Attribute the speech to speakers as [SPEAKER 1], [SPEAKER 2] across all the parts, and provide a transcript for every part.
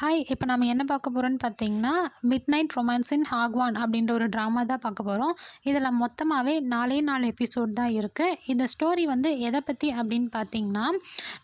[SPEAKER 1] Hi இப்போ நம்ம என்ன பார்க்க போகிறோம்னு பார்த்தீங்கன்னா midnight romance in Hagwon அப்படின்ற ஒரு ட்ராமா தான் பார்க்க போகிறோம் இதில் மொத்தமாகவே நாலே நாலு எபிசோட் தான் இருக்குது இந்த ஸ்டோரி வந்து எதை பற்றி அப்படின்னு பார்த்தீங்கன்னா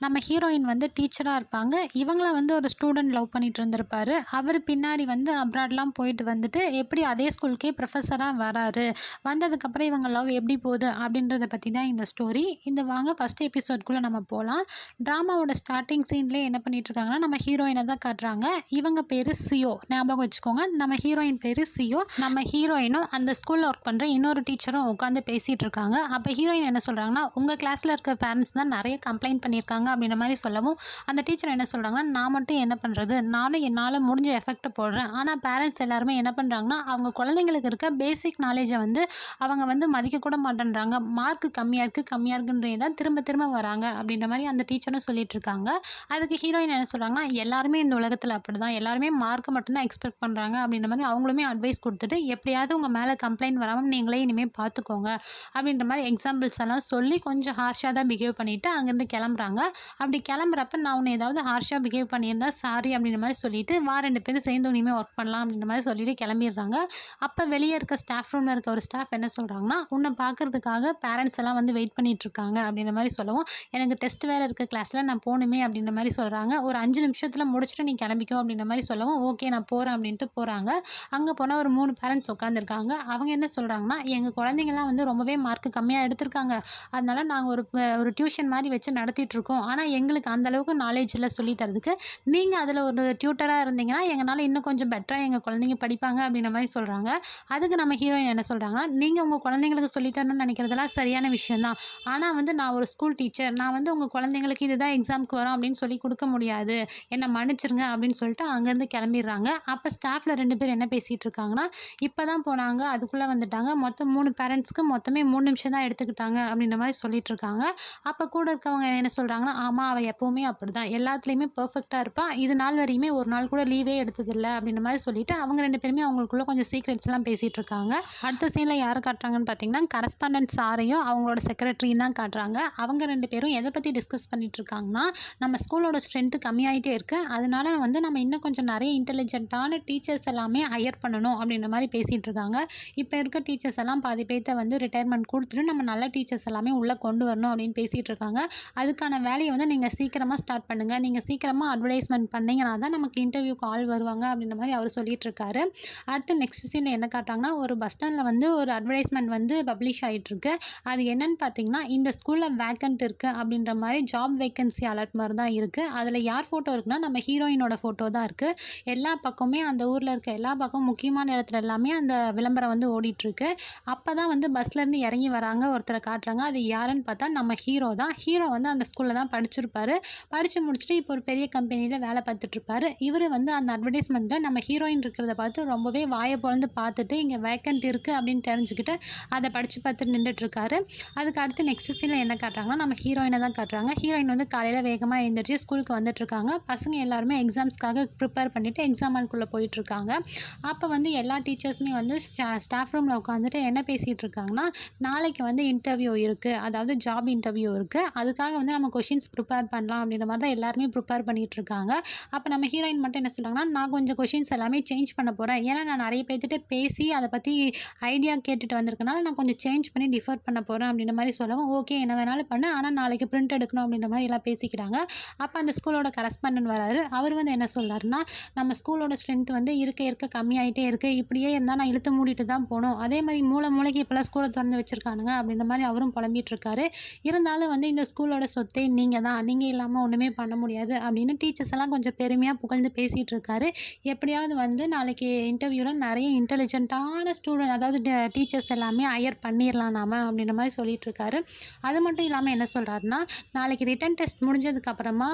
[SPEAKER 1] நம்ம ஹீரோயின் வந்து டீச்சராக இருப்பாங்க. இவங்கள வந்து ஒரு ஸ்டூடெண்ட் லவ் பண்ணிட்டு இருந்திருப்பாரு. அவர் பின்னாடி வந்து அப்ராட்லாம் போயிட்டு வந்துட்டு எப்படி அதே ஸ்கூலுக்கே ப்ரொஃபஸராக வராரு? வந்ததுக்கப்புறம் இவங்க லவ் எப்படி போகுது? அப்படின்றத பற்றி தான் இந்த ஸ்டோரி இந்த வாங்க ஃபஸ்ட் எபிசோட்குள்ளே நம்ம போகலாம் ட்ராமாவோட ஸ்டார்டிங் சீன்லேயே என்ன பண்ணிட்டு இருக்காங்கன்னா நம்ம ஹீரோயினை தான் காட்டுறாங்க. இவங்க பேர் சியோ. ஞாபகம் வச்சுக்கோங்க. நம்ம ஹீரோயின் பேர் சியோ. நம்ம ஹீரோயினும் அந்த ஸ்கூலில் ஒர்க் பண்ணுற இன்னொரு டீச்சரும் உட்காந்து பேசிகிட்டு இருக்காங்க. அப்போ ஹீரோயின் என்ன சொல்கிறாங்கன்னா உங்கள் கிளாஸில் இருக்க பேரண்ட்ஸ் தான் நிறைய கம்ப்ளைண்ட் பண்ணியிருக்காங்க அப்படின்ற மாதிரி சொல்லவும் அந்த டீச்சர் என்ன சொல்கிறாங்கன்னா நான் மட்டும் என்ன பண்ணுறது நானும் என்னால் முடிஞ்ச எஃபெக்ட் போடுறேன். ஆனால் பேரண்ட்ஸ் எல்லாருமே என்ன பண்ணுறாங்கன்னா அவங்க குழந்தைங்களுக்கு இருக்க பேசிக் நாலேஜை வந்து அவங்க வந்து மதிக்கக்கூட மாட்டேன்றாங்க. மார்க் கம்மியாக இருக்குது கம்மியாக இருக்குன்றே தான் திரும்ப திரும்ப வராங்க அப்படின்ற மாதிரி அந்த டீச்சரும் சொல்லிட்டு இருக்காங்க. அதுக்கு ஹீரோயின் என்ன சொல்கிறாங்கன்னா எல்லாருமே இந்த உலகத்தில் அப்படி தான் எல்லாருமே மார்க்கை மட்டும்தான் எக்ஸ்பெக்ட் பண்ணுறாங்க அப்படின்ற மாதிரி அவங்களுமே அட்வைஸ் கொடுத்துட்டு எப்படியாவது உங்கள் மேலே கம்ப்ளைண்ட் வராமல் நீங்களே இனிமேல் பார்த்துக்கோங்க அப்படின்ற மாதிரி எக்ஸாம்பிள்ஸ் எல்லாம் சொல்லி கொஞ்சம் ஹார்ஷாக தான் பிஹேவ் பண்ணிவிட்டு அங்கேருந்து கிளம்புறாங்க. அப்படி கிளம்புறப்ப நான் உன்னை ஏதாவது ஹார்ஷாக பிஹேவ் பண்ணியிருந்தா சாரி அப்படின்ற மாதிரி சொல்லிவிட்டு வா ரெண்டு பேரும் சேர்ந்து இனிமேல் ஒர்க் பண்ணலாம் அப்படின்ற மாதிரி சொல்லிவிட்டு கிளம்பிடுறாங்க. அப்போ வெளியே இருக்க ஸ்டாஃப் ரூமில் இருக்க ஒரு ஸ்டாஃப் என்ன சொல்கிறாங்கன்னா உன்னை பார்க்கறதுக்காக பேரண்ட்ஸ் எல்லாம் வந்து வெயிட் பண்ணிகிட்ருக்காங்க அப்படின்ற மாதிரி சொல்லவும் எனக்கு டெஸ்ட் வேறு இருக்க கிளாஸில் நான் போகணுமே அப்படின்ற மாதிரி சொல்கிறாங்க ஒரு அஞ்சு நிமிஷத்தில் முடிச்சுட்டு நீ கிளம்பிக்கோ அப்படின்ற மாதிரி சொல்லவும் ஓகே நான் போகிறேன் அப்படின்ட்டு போகிறாங்க அங்கே போனால் ஒரு மூணு பேரண்ட்ஸ் உட்காந்துருக்காங்க அவங்க என்ன சொல்கிறாங்கன்னா எங்கள் குழந்தைங்கலாம் வந்து ரொம்பவே மார்க் கம்மியாக எடுத்திருக்காங்க. அதனால் நாங்கள் ஒரு ஒரு டியூஷன் மாதிரி வச்சு நடத்திட்டுருக்கோம். ஆனால் எங்களுக்கு அந்தளவுக்கு நாலேஜ் இல்லை சொல்லித்தரதுக்கு நீங்கள் அதில் ஒரு டியூட்டராக இருந்தீங்கன்னா எங்களால் இன்னும் கொஞ்சம் பெட்டராக எங்கள் குழந்தைங்க படிப்பாங்க அப்படின்ற மாதிரி சொல்கிறாங்க அதுக்கு நம்ம ஹீரோயின் என்ன சொல்கிறாங்கன்னா நீங்கள் உங்கள் குழந்தைங்களுக்கு சொல்லித்தரணும்னு நினைக்கிறதெல்லாம் சரியான விஷயந்தான் ஆனால் வந்து நான் ஒரு ஸ்கூல் டீச்சர் நான் வந்து உங்கள் குழந்தைங்களுக்கு இதுதான் எக்ஸாமுக்கு வரும் அப்படின்னு சொல்லி கொடுக்க முடியாது. என்னை மன்னிச்சிருங்க அப்படின்னு அப்படின்னு சொல்லிட்டு அங்கேருந்து கிளம்பிடுறாங்க. அப்போ ஸ்டாஃபில் ரெண்டு பேர் என்ன பேசிகிட்டு இருக்காங்கன்னா இப்போ தான் போனாங்க அதுக்குள்ளே வந்துட்டாங்க. மொத்தம் மூணு பேரண்ட்ஸ்க்கு மொத்தமே மூணு நிமிஷம் தான் எடுத்துக்கிட்டாங்க அப்படின்ற மாதிரி சொல்லிட்டு இருக்காங்க. அப்போ கூட இருக்கவங்க என்ன சொல்கிறாங்கன்னா ஆமாம் அவள் எப்போவுமே அப்படி தான் எல்லாத்துலேயுமே பர்ஃபெக்டாக இருப்பாள் இது நாள் வரையுமே ஒரு நாள் கூட லீவே எடுத்ததில்லை அப்படின்ற மாதிரி சொல்லிட்டு அவங்க ரெண்டு பேருமே அவங்களுக்குள்ள கொஞ்சம் சீக்ரெட்ஸ்லாம் பேசிகிட்டு இருக்காங்க. அடுத்த சீனில் யார் காட்டுறாங்கன்னு பார்த்தீங்கன்னா கரஸ்பாண்டன்ட் சாரையும் அவங்களோட செக்ரட்டரியும் தான் காட்டுறாங்க. அவங்க ரெண்டு பேரும் எதை பற்றி டிஸ்கஸ் பண்ணிட்டு இருக்காங்கன்னா நம்ம ஸ்கூலோட ஸ்ட்ரென்த்து கம்மியாகிட்டே இருக்குது அதனால வந்து நம்ம இன்னும் கொஞ்சம் நிறைய இன்டெலிஜென்ட்டான டீச்சர்ஸ் எல்லாமே ஹையர் பண்ணணும் அப்படின்ற மாதிரி பேசிகிட்டு இருக்காங்க. இப்போ இருக்க டீச்சர்ஸ் எல்லாம் பாதி பேர்த்த வந்து ரிட்டையர்மெண்ட் கொடுத்துட்டு நம்ம நல்ல டீச்சர்ஸ் எல்லாமே உள்ளே கொண்டு வரணும் அப்படின்னு பேசிகிட்டு இருக்காங்க. அதுக்கான வேலையை வந்து நீங்கள் சீக்கிரமாக ஸ்டார்ட் பண்ணுங்கள் நீங்கள் சீக்கிரமாக அட்வர்டைஸ்மெண்ட் பண்ணிங்கன்னா தான் நமக்கு இன்டர்வியூ கால் வருவாங்க அப்படின்ற மாதிரி அவர் சொல்லிட்டு இருக்காரு. அடுத்து நெக்ஸ்ட் சீனில் என்ன காட்டுறாங்கன்னா ஒரு பஸ் ஸ்டாண்டில் வந்து ஒரு அட்வர்டைஸ்மெண்ட் வந்து பப்ளிஷ் ஆகிட்டுருக்கு அது என்னென்னு பார்த்தீங்கன்னா இந்த ஸ்கூலில் வேக்கண்ட் இருக்குது அப்படின்ற மாதிரி ஜாப் வேக்கன்சி அலர்ட் மாதிரி தான் இருக்குது அதில் யார் ஃபோட்டோ இருக்குன்னா நம்ம ஹீரோயினோட ஃபோட்டோ தான் இருக்குது எல்லா பக்கமுமே அந்த ஊரில் இருக்க எல்லா பக்கமும் முக்கியமான இடத்துல எல்லாமே அந்த விளம்பரம் வந்து ஓடிட்டுருக்கு. அப்போ தான் வந்து பஸ்லேருந்து இறங்கி வராங்க ஒருத்தரை காட்டுறாங்க. அது யாருன்னு பார்த்தா நம்ம ஹீரோ தான். ஹீரோ வந்து அந்த ஸ்கூலில் தான் படிச்சிருப்பாரு. படித்து முடிச்சுட்டு இப்போ ஒரு பெரிய கம்பெனியில் வேலை பார்த்துட்ருப்பாரு இவர் வந்து அந்த அட்வர்டைஸ்மெண்ட்டில் நம்ம ஹீரோயின் இருக்கிறத பார்த்து ரொம்பவே வாயை பொழுந்து பார்த்துட்டு இங்கே வேக்கண்ட் இருக்குது அப்படின்னு தெரிஞ்சுக்கிட்டு அதை படித்து பார்த்துட்டு நின்றுட்டுருக்காரு. அதுக்கு அடுத்து நெக்ஸ்ட் சீனில் என்ன காட்டுறாங்கன்னா நம்ம ஹீரோயினை தான் காட்டுறாங்க. ஹீரோயின் வந்து காலையில் வேகமாக எழுந்திரிச்சு ஸ்கூலுக்கு வந்துட்டுருக்காங்க. பசங்க எல்லாருமே எக்ஸாம்ஸ் எக்ஸாம்ஸ்க்காக ப்ரிப்பேர் பண்ணிவிட்டு எக்ஸாம் ஹால்குள்ளே போயிட்டுருக்காங்க. அப்போ வந்து எல்லா டீச்சர்ஸுமே வந்து ஸ்டாஃப் ரூமில் உட்காந்துட்டு என்ன பேசிகிட்டு இருக்காங்கன்னா நாளைக்கு வந்து இன்டர்வியூ இருக்குது அதாவது ஜாப் இன்டர்வியூ இருக்குது அதுக்காக வந்து நம்ம கொஷின்ஸ் ப்ரிப்பேர் பண்ணலாம். அப்படின்ற மாதிரி தான் எல்லாருமே ப்ரிப்பேர் பண்ணிகிட்டு இருக்காங்க அப்போ நம்ம ஹீரோயின் மட்டும் என்ன சொல்கிறாங்கன்னா நான் கொஞ்சம் கொஷின்ஸ் எல்லாமே சேஞ்ச் பண்ண போகிறேன் ஏன்னா நான் நிறைய பேர்த்திட்ட பேசி அதை பற்றி ஐடியா கேட்டுட்டு வந்திருக்கனால நான் கொஞ்சம் சேஞ்ச் பண்ணி டிஃபர் பண்ண போகிறேன் அப்படின்ற மாதிரி சொல்லவும் ஓகே என்ன வேணாலும் பண்ணு. ஆனால் நாளைக்கு பிரிண்ட் எடுக்கணும். அப்படின்ற மாதிரி எல்லாம் பேசிக்கிறாங்க. அப்போ அந்த ஸ்கூலோட கரஸ்பாண்டன் வராரு. அவர் வந்து என்ன சொல்றாருன்னா நம்ம ஸ்கூலோட ஸ்ட்ரென்த் வந்து இருக்க இருக்க கம்மியாயிட்டே இருக்குது இப்படியே இருந்தால் நான் இழுத்து மூடிட்டு தான் போகணும். அதே மாதிரி மூளை மூளைக்கு இப்போலாம் ஸ்கூலை திறந்து வச்சுருக்கானுங்க அப்படின்ற மாதிரி அவரும் புலம்பிட்டு இருக்காரு இருந்தாலும் வந்து இந்த ஸ்கூலோட சொத்தே நீங்கள் தான். நீங்கள் இல்லாமல் ஒன்றுமே பண்ண முடியாது அப்படின்னு டீச்சர்ஸ் எல்லாம் கொஞ்சம் பெருமையாக புகழ்ந்து பேசிகிட்டு இருக்காரு எப்படியாவது வந்து நாளைக்கு இன்டர்வியூவில் நிறைய இன்டெலிஜென்ட்டான ஸ்டூடெண்ட் அதாவது டீச்சர்ஸ் எல்லாமே ஹையர் பண்ணிடலாம் நாம அப்படின்ற மாதிரி சொல்லிட்டு இருக்காரு அது மட்டும் இல்லாமல் என்ன சொல்கிறாருன்னா நாளைக்கு ரிட்டன் டெஸ்ட் முடிஞ்சதுக்கப்புறமா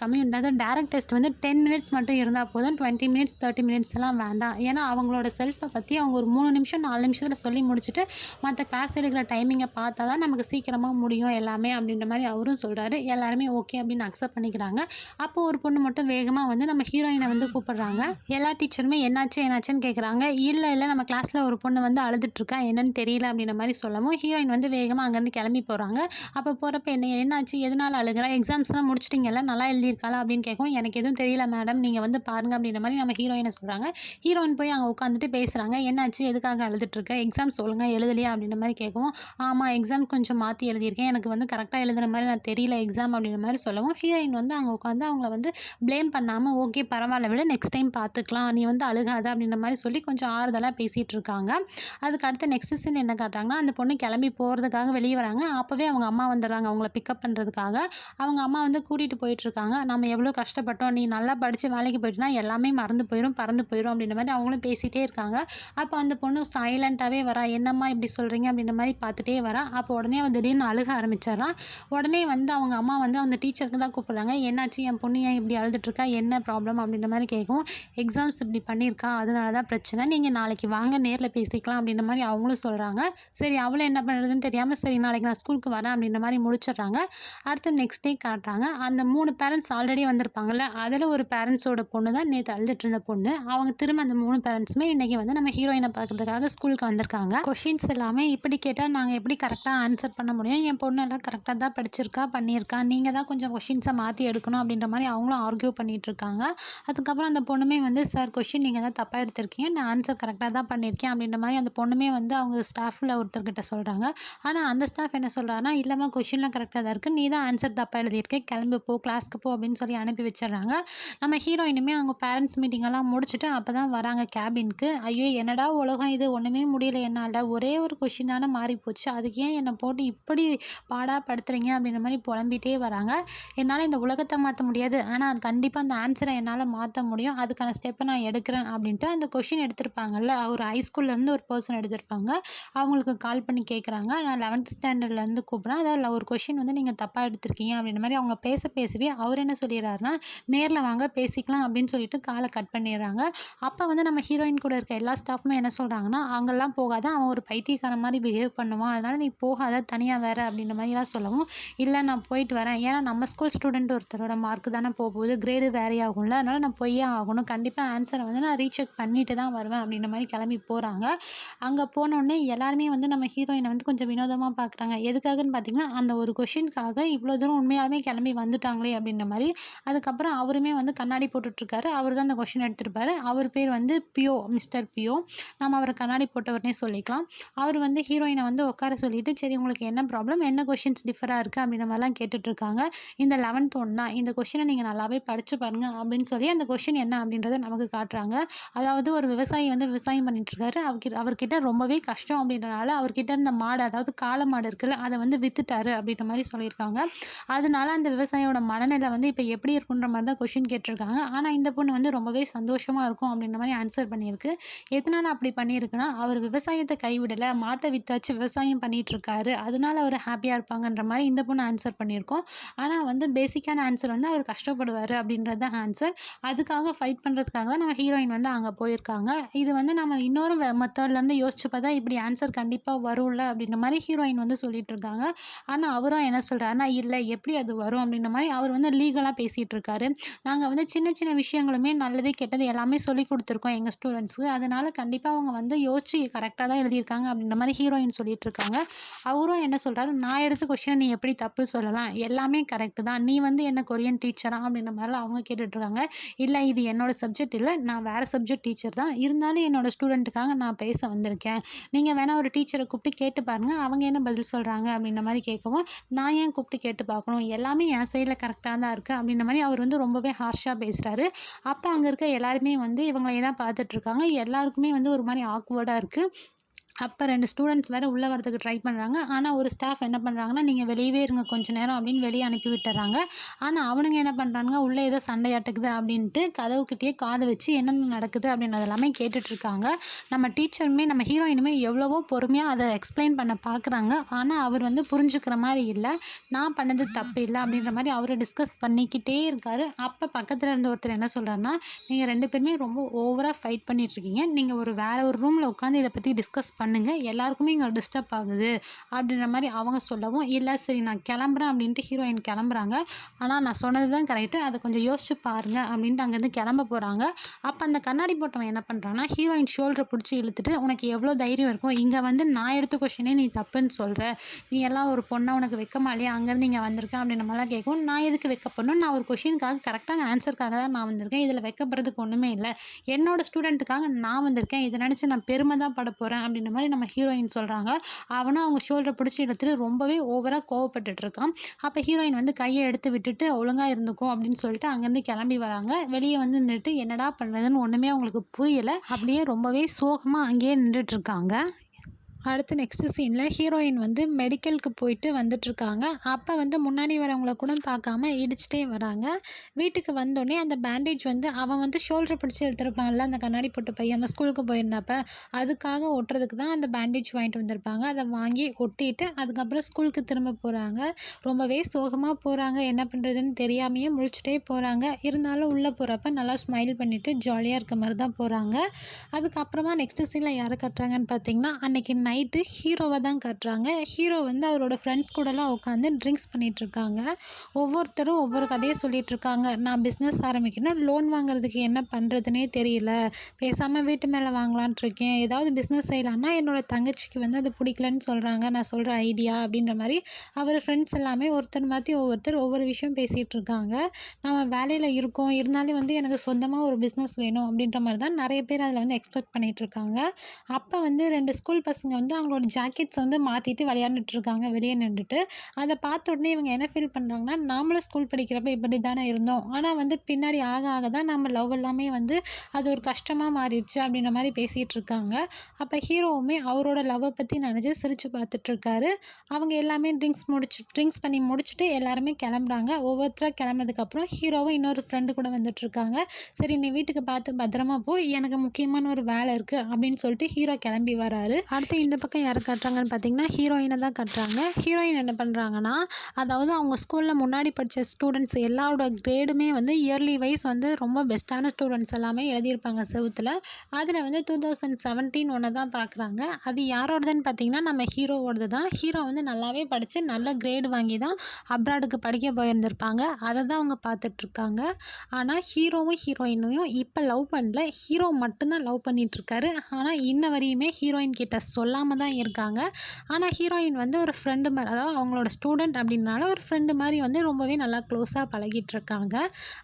[SPEAKER 1] கம்மி அதாவது டேரக்ட் டெஸ்ட் வந்து டென் மினிட்ஸ் மட்டும் இருந்தால் போதும். டுவெண்ட்டி மினிட்ஸ் தேர்ட்டி மினிட்ஸ் எல்லாம் வேண்டாம். ஏன்னா அவங்களோட செல்ஃபை பற்றி அவங்க ஒரு மூணு நிமிஷம் நாலு நிமிஷத்தில் சொல்லி முடிச்சுட்டு மற்ற கிளாஸ் எடுக்கிற டைமிங்கை பார்த்தா தான் நமக்கு சீக்கிரமாக முடியும் எல்லாமே அப்படின்ற மாதிரி அவரும் சொல்கிறாரு எல்லாருமே ஓகே அப்படின்னு அக்செப்ட் பண்ணிக்கிறாங்க. அப்போ ஒரு பொண்ணு மட்டும் வேகமாக வந்து நம்ம ஹீரோயினை வந்து கூப்பிடுறாங்க. எல்லா டீச்சருமே என்னாச்சு என்னாச்சுன்னு கேட்குறாங்க இல்லை இல்லை நம்ம கிளாஸில் ஒரு பொண்ணு வந்து அழுதுட்ருக்கா என்னன்னு தெரியல அப்படின்ற மாதிரி சொல்லவும் ஹீரோயின் வந்து வேகமாக அங்கேருந்து கிளம்பி போகிறாங்க அப்போ போகிறப்ப என்ன என்னாச்சு எதனால் அழுகிறா? எக்ஸாம்ஸ்லாம் முடிச்சிட்டிங்கல்ல நல்லா எழுதியிருக்காளா அப்படின்னு கேட்கும் எனக்கு எதுவும் தெரியல மேடம் நீங்கள் வந்து பாருங்கள் அப்படின்ற மாதிரி நம்ம ஹீரோயினை சொல்கிறாங்க ஹீரோயின் போய் அங்கே உட்காந்துட்டு பேசுகிறாங்க என்னாச்சு? எதுக்காக அழுதுட்ருக்க எக்ஸாம் சொல்லுங்கள் எழுதலையா? அப்படின்ற மாதிரி கேட்கவும் ஆமாம் எக்ஸாம் கொஞ்சம் மாற்றி எழுதியிருக்கேன். எனக்கு வந்து கரெக்டாக எழுதுன மாதிரி நான் தெரியல எக்ஸாம் அப்படின்ற மாதிரி சொல்லவும் ஹீரோயின் வந்து அங்கே உட்காந்து அவங்கள வந்து ப்ளேம் பண்ணாமல் ஓகே பரவாயில்ல விட நெக்ஸ்ட் டைம் பார்த்துக்கலாம் நீ வந்து அழுகாத அப்படின்ற மாதிரி சொல்லி கொஞ்சம் ஆறுதலாக பேசிகிட்டு இருக்காங்க. அதுக்கு அடுத்து நெக்ஸ்ட் சீன் என்ன காட்டுறாங்கன்னா அந்த பொண்ணு கிளம்பி போகிறதுக்காக வெளியே வராங்க. அப்போவே அவங்க அம்மா வந்துடுறாங்க அவங்கள பிக்கப் பண்ணுறதுக்காக அவங்க அம்மா வந்து கூட்டிகிட்டு போயிட்டுருக்காங்க நம்ம எவ்வளோ கஷ்டப்பட்டோம். நீ நல்லா படித்து வேலைக்கு போயிட்டுனா எல்லாமே மறந்து போயிடும் பறந்து போயிடும் அப்படின்ற மாதிரி அவங்களும் பேசிகிட்டே இருக்காங்க. அப்போ அந்த பொண்ணு சைலண்ட்டாகவே வரா என்னம்மா இப்படி சொல்கிறீங்க அப்படின்ற மாதிரி பார்த்துட்டே வரா. அப்போ உடனே அவன் திடீர்னு அழுக ஆரம்பிச்சிடறான் உடனே வந்து அவங்க அம்மா வந்து அந்த டீச்சருக்கு தான் கூப்பிட்றாங்க. என்னாச்சு? என் பொண்ணு ஏன் இப்படி அழுதுட்ருக்கா என்ன ப்ராப்ளம் அப்படின்ற மாதிரி கேட்கும் எக்ஸாம்ஸ் இப்படி பண்ணியிருக்கா? அதனால தான் பிரச்சனை. நீங்கள் நாளைக்கு வாங்க நேரில் பேசிக்கலாம். அப்படின்ற மாதிரி அவங்களும் சொல்கிறாங்க சரி அவளை என்ன பண்ணுறதுன்னு தெரியாமல் சரி நாளைக்கு நான் ஸ்கூலுக்கு வரேன். அப்படின்ற மாதிரி முடிச்சிடுறாங்க. அடுத்து நெக்ஸ்ட் டே காட்டுறாங்க. அந்த மூணு பேரண்ட்ஸ் ஆல்ரெடி வந்திருப்பாங்கல்ல அதில் ஒரு பேரண்ட்ஸோட பொண்ணு தான் நேற்று அழுதுட்டு இருந்த பொண்ணு. அவங்க திரும்ப அந்த மூணு பேரண்ட்ஸுமே இன்றைக்கி வந்து நம்ம ஹீரோயினை பார்க்கறதுக்காக ஸ்கூலுக்கு வந்திருக்காங்க. கொஷின்ஸ் எல்லாமே இப்படி கேட்டால் நாங்கள் எப்படி கரெக்டாக ஆன்சர் பண்ண முடியும்? என் பொண்ணு எல்லாம் கரெக்டாக தான் படிச்சிருக்கா பண்ணியிருக்கா? நீங்கள் தான் கொஞ்சம் கொஷின்ஸை மாற்றி எடுக்கணும் அப்படின்ற மாதிரி அவங்களும் ஆர்கியூ பண்ணிகிட்டு இருக்காங்க. அதுக்கப்புறம் அந்த பொண்ணுமே வந்து சார் கொஷின் நீங்கள் தான் தப்பாக எடுத்திருக்கீங்க. நான் ஆன்சர் கரெக்டாக தான் பண்ணியிருக்கேன். அப்படின்ற மாதிரி அந்த பொண்ணுமே வந்து அவங்க ஸ்டாஃபில் ஒருத்தர்கிட்ட சொல்கிறாங்க ஆனால் அந்த ஸ்டாஃப் என்ன சொல்கிறாருன்னா இல்லைம்மா கொஷின்லாம் கரெக்டாக தான் இருக்குது நீ தான் ஆன்சர் தப்பாக எழுதியிருக்கேன் கிளம்பி போ கிளாஸ்க்கு போ அப்படின்னு சொல்லி அனுப்பி வச்சிடுறாங்க. நம்ம ஹீரோயினுமே அவங்க பேரண்ட்ஸ் மீட்டிங்கெல்லாம் முடிச்சுட்டு அப்போ தான் வராங்க கேபினுக்கு ஐயோ என்னடா உலகம் இது? ஒன்றுமே முடியல என்னால். ஒரே ஒரு கொஷின் தானே மாறி போச்சு அதுக்கு ஏன் என்னை போட்டு இப்படி பாடாக படுத்துறீங்க அப்படின்ற மாதிரி புலம்பிகிட்டே வராங்க. என்னால் இந்த உலகத்தை மாற்ற முடியாது. ஆனால் அது கண்டிப்பாக அந்த ஆன்சரை என்னால் மாற்ற முடியும். அதுக்கான ஸ்டெப்பை நான் எடுக்கிறேன் அப்படின்ட்டு அந்த கொஷின் எடுத்திருப்பாங்கல்ல ஒரு ஹைஸ்கூல்லேருந்து ஒரு பர்சன் எடுத்திருப்பாங்க. அவங்களுக்கு கால் பண்ணி கேட்குறாங்க நான் லெவன்த் ஸ்டாண்டர்ட்லேருந்து கூப்பிட்றேன். அதில் ஒரு கொஷின் வந்து நீங்கள் தப்பாக எடுத்திருக்கீங்க அப்படின்ற மாதிரி அவங்க பேச பேசவே அவர் என்ன சொல்லிடுறாருன்னா நேரில் வாங்க பேசிக்கலாம் அப்படின்னு சொல்லிட்டு காலை கட் பண்ணிடுறாங்க. அப்போ வந்து நம்ம ஹீரோயின் கூட இருக்க எல்லா ஸ்டாஃப்மே என்ன சொல்கிறாங்கன்னா அங்கெல்லாம் போகாத அவன் ஒரு பைத்தியக்காரன் மாதிரி பிஹேவ் பண்ணுவான். அதனால் நீ போகாத தனியாக வேறு அப்படின்ற மாதிரிலாம் சொல்லவும் இல்லை நான் போயிட்டு வரேன். ஏன்னா நம்ம ஸ்கூல் ஸ்டூடெண்ட் ஒருத்தரோட மார்க் தானே போக போகுது கிரேடு வேறே ஆகும்ல. அதனால் நான் போயே ஆகணும். கண்டிப்பாக ஆன்சரை வந்து நான் ரீசெக் பண்ணிட்டு தான் வருவேன் அப்படின்ற மாதிரி கிளம்பி போகிறாங்க அங்கே போனோடனே எல்லாருமே வந்து நம்ம ஹீரோயினை வந்து கொஞ்சம் வினோதமாக பார்க்குறாங்க எதுக்காகன்னு பார்த்தீங்கன்னா அந்த ஒரு கொஷினுக்காக இவ்வளோ தூரம் உண்மையாலுமே கிளம்பி வந்துட்டாங்களே அப்படின்ற மாதிரி. அதுக்கப்புறம் அவருமே வந்து கண்ணாடி போட்டுட்ருக்காரு. அவர் தான் அந்த கொஷின் எடுத்திருப்பாரு. அவர் பேர் வந்து பியோ மிஸ்டர் பியோ நம்ம அவரை கண்ணாடி போட்டவர்னே சொல்லிக்கலாம். அவர் வந்து ஹீரோயினை வந்து உட்கார சொல்லிட்டு சரி உங்களுக்கு என்ன ப்ராப்ளம் என்ன கொஷின்ஸ் டிஃபராக இருக்குது அப்படின்ற மாதிரிலாம் கேட்டுட்ருக்காங்க. இந்த லெவன்த் ஒன் தான். இந்த கொஷினை நீங்கள் நல்லாவே படித்து பாருங்கள் அப்படின்னு சொல்லி அந்த கொஷின் என்ன அப்படின்றத நமக்கு காட்டுறாங்க. அதாவது ஒரு விவசாயி வந்து விவசாயம் பண்ணிட்டுருக்காரு அவர்கிட்ட அவர்கிட்ட ரொம்பவே கஷ்டம் அப்படின்றனால அவர்கிட்ட இருந்த மாடு அதாவது காளை மாடு இருக்குல்ல அதை வந்து வித்துட்டாரு அப்படின்ற மாதிரி சொல்லியிருக்காங்க. அதனால அந்த விவசாயியோட மனநிலை வந்து இப்போ எப்படி இருக்குன்ற மாதிரி தான் கொஷின் கேட்டு கேட்டிருக்காங்க ஆனால் இந்த பொண்ணு வந்து ரொம்பவே சந்தோஷமாக இருக்கும் அப்படின்ற மாதிரி ஆன்சர் பண்ணியிருக்கு. எதனால் அப்படி பண்ணியிருக்குன்னா அவர் விவசாயத்தை கைவிடலை மாட்டை வித்தாச்சு விவசாயம் பண்ணிகிட்ருக்காரு அதனால் அதனால அவர் ஹாப்பியாக இருப்பாங்கன்ற மாதிரி இந்த பொண்ணு ஆன்சர் பண்ணியிருக்கோம். ஆனால் வந்து பேசிக்கான ஆன்சர் வந்து அவர் கஷ்டப்படுவார் அப்படின்றது தான் ஆன்சர் அதுக்காக ஃபைட் பண்ணுறதுக்காக தான் நம்ம ஹீரோயின் வந்து அங்கே போயிருக்காங்க. இது வந்து நம்ம இன்னொரு மெத்தட்லேருந்து யோசிச்சு பார்த்தா இப்படி ஆன்சர் கண்டிப்பாக வரும்ல அப்படின்ற மாதிரி ஹீரோயின் வந்து சொல்லிட்டு இருக்காங்க ஆனால் அவரும் என்ன சொல்கிறாருன்னா இல்லை எப்படி அது வரும்? அப்படின்ற மாதிரி அவர் வந்து லீகலாக பேசிகிட்டு இருக்காரு நாங்கள் வந்து சின்ன சின்ன விஷயங்களுமே நல்லது கெட்டது எல்லாமே சொல்லி கொடுத்துருக்கோம் எங்கள் ஸ்டூடெண்ட்ஸுக்கு அதனால கண்டிப்பாக அவங்க வந்து யோசிச்சு கரெக்டாக தான் எழுதியிருக்காங்க அப்படின்ற மாதிரி ஹீரோயின் சொல்லிட்டு இருக்காங்க. அவரும் என்ன சொல்கிறாரு நான் எடுத்த கொஷினை நீ எப்படி தப்பு சொல்லலாம்? எல்லாமே கரெக்டு தான். நீ வந்து என்ன கொரியன் டீச்சரா அப்படின்ற மாதிரிலாம் அவங்க கேட்டுட்ருக்காங்க. இல்லை இது என்னோடய சப்ஜெக்ட் இல்லை. நான் வேறு சப்ஜெக்ட் டீச்சர் தான். இருந்தாலும் என்னோடய ஸ்டூடெண்ட்டுக்காக நான் பேச வந்திருக்கேன். நீங்கள் வேணால் ஒரு டீச்சரை கூப்பிட்டு கேட்டு பாருங்கள் அவங்க என்ன பதில் சொல்கிறாங்க அப்படின்ற மாதிரி கேட்கவும் நான் ஏன் கூப்பிட்டு கேட்டு பார்க்கணும்? எல்லாமே என் சைடில் கரெக்டாக தான் இருக்குது அப்படின்ற மாதிரி அவர் வந்து ரொம்பவே ஹார்ஷ் ஹார்ஷாக பேசுகிறாரு அப்போ அங்கே இருக்க எல்லாருமே வந்து இவங்களையே தான் பார்த்துட்ருக்காங்க எல்லாருக்குமே வந்து ஒரு மாதிரி ஆக்வர்டாக இருக்குது அப்போ ரெண்டு ஸ்டூடெண்ட்ஸ் வேறு உள்ளே வரதுக்கு ட்ரை பண்ணுறாங்க ஆனால் ஒரு ஸ்டாஃப் என்ன பண்ணுறாங்கன்னா நீங்கள் வெளியவே இருங்க கொஞ்ச நேரம் அப்படின்னு வெளியே அனுப்பி விட்டுறாங்க. ஆனால் அவனுங்க என்ன பண்ணுறாங்க உள்ளே ஏதோ சண்டையாட்டுக்குது அப்படின்ட்டு கதவுக்கிட்டேயே காது வச்சு என்னென்ன நடக்குது அப்படின்னு அதெல்லாமே கேட்டுட்ருக்காங்க. நம்ம டீச்சருமே நம்ம ஹீரோயினுமே எவ்வளவோ பொறுமையாக அதை எக்ஸ்பிளைன் பண்ண பார்க்குறாங்க ஆனால் அவர் வந்து புரிஞ்சுக்கிற மாதிரி இல்லை. நான் பண்ணது தப்பு இல்லை அப்படின்ற மாதிரி அவர் டிஸ்கஸ் பண்ணிக்கிட்டே இருக்கார். அப்போ பக்கத்தில் இருந்த ஒருத்தர் என்ன சொல்கிறாருன்னா நீங்கள் ரெண்டு பேருமே ரொம்ப ஓவராக ஃபைட் பண்ணிகிட்ருக்கீங்க நீங்கள் ஒரு வேறு ஒரு ரூமில் உட்காந்து இதை பற்றி டிஸ்கஸ் பண்ண பண்ணுங்கள் எல்லாருக்குமே இங்கே டிஸ்டர்ப் ஆகுது. அப்படின்ற மாதிரி அவங்க சொல்லவும் இல்லை சரி நான் கிளம்புறேன் அப்படின்ட்டு ஹீரோயின் கிளம்புறாங்க. ஆனால் நான் சொன்னது தான் கரெக்டு அதை கொஞ்சம் யோசிச்சு பாருங்க அப்படின்ட்டு அங்கேருந்து கிளம்ப போகிறாங்க அப்போ அந்த கண்ணாடி போட்டவன் என்ன பண்ணுறான்னா ஹீரோயின் ஷோல்டரை பிடிச்சி இழுத்துட்டு உனக்கு எவ்வளோ தைரியம் இருக்கும் இங்கே வந்து நான் எடுத்த கொஷினே நீ தப்புன்னு சொல்கிற நீ எல்லாம் ஒரு பொண்ணை உனக்கு வைக்கமா இல்லையா அங்கேருந்து இங்கே வந்திருக்கேன் அப்படின்ற மாதிரிலாம் கேட்கும் நான் எதுக்கு வைக்கப்படணும் நான் ஒரு கொஷினுக்காக கரெக்டான ஆன்சருக்காக தான் நான் வந்திருக்கேன். இதில் வைக்கப்படுறதுக்கு ஒன்றுமே இல்லை. என்னோட ஸ்டூடெண்ட்டுக்காக நான் வந்திருக்கேன். இதை நினச்சி நான் பெருமை தான் பட போகிறேன் அப்படின்ற மாதிரி நம்ம ஹீரோயின் சொல்கிறாங்க அவனும் அவங்க ஷோல்டரை பிடிச்சி எடுத்துட்டு ரொம்பவே ஓவராக கோவப்பட்டுட்டு இருக்கான். அப்போ ஹீரோயின் வந்து கையை எடுத்து விட்டுட்டு ஒழுங்காக இருந்துக்கும் அப்படின்னு சொல்லிட்டு அங்கேருந்து கிளம்பி வராங்க. வெளியே வந்து நின்றுட்டு என்னடா பண்ணுறதுன்னு ஒன்றுமே அவங்களுக்கு புரியலை. அப்படியே ரொம்பவே சோகமாக அங்கேயே நின்றுட்டு இருக்காங்க. அடுத்து நெக்ஸ்ட்டு சீனில் ஹீரோயின் வந்து மெடிக்கலுக்கு போயிட்டு வந்துட்டுருக்காங்க. அப்போ வந்து முன்னாடி வரவங்கள கூட பார்க்காம இடிச்சிட்டே வராங்க. வீட்டுக்கு வந்தோடனே அந்த பேண்டேஜ் வந்து அவன் வந்து ஷோல்டர் பிடிச்சி எடுத்துருப்பான்ல அந்த கண்ணாடி போட்டு பையன் அந்த ஸ்கூலுக்கு போயிருந்தப்ப அதுக்காக ஒட்டுறதுக்கு தான் அந்த பேண்டேஜ் வாங்கிட்டு வந்திருப்பாங்க. அதை வாங்கி ஒட்டிட்டு அதுக்கப்புறம் ஸ்கூலுக்கு திரும்ப போகிறாங்க ரொம்பவே சோகமாக போகிறாங்க என்ன பண்ணுறதுன்னு தெரியாமையே முழிச்சிட்டே போகிறாங்க இருந்தாலும் உள்ளே போகிறப்ப நல்லா ஸ்மைல் பண்ணிவிட்டு ஜாலியாக இருக்க மாதிரி தான் போகிறாங்க அதுக்கப்புறமா நெக்ஸ்ட்டு சீனில் யாரை கட்டுறாங்கன்னு பார்த்தீங்கன்னா அன்றைக்கி நைட் நைட்டு ஹீரோவை தான் காட்டுறாங்க. ஹீரோ வந்து அவரோட ஃப்ரெண்ட்ஸ் கூடலாம் உட்காந்து ட்ரிங்க்ஸ் பண்ணிகிட்ருக்காங்க ஒவ்வொருத்தரும் ஒவ்வொரு கதையை சொல்லிகிட்ருக்காங்க நான் பிஸ்னஸ் ஆரம்பிக்கணும் லோன் வாங்குறதுக்கு என்ன பண்ணுறதுனே தெரியல. பேசாமல் வீட்டு மேலே வாங்கலான்ட்டு இருக்கேன் ஏதாவது பிஸ்னஸ் செய்யலான்னா என்னோட தங்கச்சிக்கு வந்து அது பிடிக்கலன்னு சொல்கிறாங்க நான் சொல்கிற ஐடியா அப்படின்ற மாதிரி அவர் ஃப்ரெண்ட்ஸ் எல்லாமே ஒருத்தர் மாற்றி ஒவ்வொருத்தர் ஒவ்வொரு விஷயம் பேசிகிட்டு இருக்காங்க நம்ம வேலையில் இருக்கோம். இருந்தாலும் வந்து எனக்கு சொந்தமாக ஒரு பிஸ்னஸ் வேணும் அப்படின்ற மாதிரி தான் நிறைய பேர் அதில் வந்து எக்ஸ்பெக்ட் பண்ணிகிட்ருக்காங்க அப்போ வந்து ரெண்டு ஸ்கூல் பசங்க வந்து வந்து அவங்களோட ஜாக்கெட்ஸ் வந்து மாற்றிட்டு விளையாண்டுட்டு இருக்காங்க வெளியே நின்றுட்டு. அதை பார்த்த உடனே இவங்க என்ன ஃபீல் பண்ணுறாங்கன்னா நாமளும் ஸ்கூல் படிக்கிறப்ப இப்படி தானே இருந்தோம். ஆனால் வந்து பின்னாடி ஆக ஆக தான் நம்ம லவ் எல்லாமே வந்து அது ஒரு கஷ்டமாக மாறிடுச்சு அப்படின்ற மாதிரி பேசிகிட்டு இருக்காங்க அப்போ ஹீரோவுமே அவரோட லவ்வை பற்றி நினச்சி சிரித்து பார்த்துட்ருக்காரு. அவங்க எல்லாமே ட்ரிங்க்ஸ் முடிச்சு ட்ரிங்க்ஸ் பண்ணி முடிச்சுட்டு எல்லாருமே கிளம்புறாங்க. ஒவ்வொருத்தராக கிளம்புனதுக்கப்புறம் ஹீரோவும் இன்னொரு ஃப்ரெண்டு கூட வந்துட்ருக்காங்க. சரி நீ வீட்டுக்கு பார்த்து பத்திரமா போ. எனக்கு முக்கியமான ஒரு வேலை இருக்குது அப்படின்னு சொல்லிட்டு ஹீரோ கிளம்பி வராரு. அடுத்து இந்த பக்கம் யாரை காட்டுறாங்கன்னு பார்த்தீங்கன்னா ஹீரோயினை தான் கட்டுறாங்க. ஹீரோயின் என்ன பண்ணுறாங்கன்னா அதாவது அவங்க ஸ்கூலில் முன்னாடி படித்த ஸ்டூடெண்ட்ஸ் எல்லாரோட கிரேடுமே வந்து இயர்லி வைஸ் வந்து ரொம்ப பெஸ்ட்டான ஸ்டூடெண்ட்ஸ் எல்லாமே எழுதியிருப்பாங்க செவுத்தில். அதில் வந்து டூ தௌசண்ட் செவன்டீன் ஒன்று தான் பார்க்குறாங்க அது யாரோடதுன்னு பார்த்தீங்கன்னா நம்ம ஹீரோவோடது தான். ஹீரோ வந்து நல்லாவே படித்து நல்ல கிரேடு வாங்கி தான் அப்ராடுக்கு படிக்க போயிருந்திருப்பாங்க. அதை தான் அவங்க பார்த்துட்ருக்காங்க ஆனால் ஹீரோவும் ஹீரோயினையும் இப்போ லவ் பண்ணல. ஹீரோ மட்டும்தான் லவ் பண்ணிகிட்ருக்காரு ஆனால் இன்ன வரையுமே ஹீரோயின் கிட்ட சொல்லாமல் தான் இருக்காங்க. ஆனால் ஹீரோயின் வந்து ஒரு ஃப்ரெண்டு மாதிரி அதாவது அவங்களோட ஸ்டூடெண்ட் அப்படின்னால ஒரு ஃப்ரெண்டு மாதிரி வந்து ரொம்பவே நல்லா க்ளோஸாக பழகிட்டு இருக்காங்க.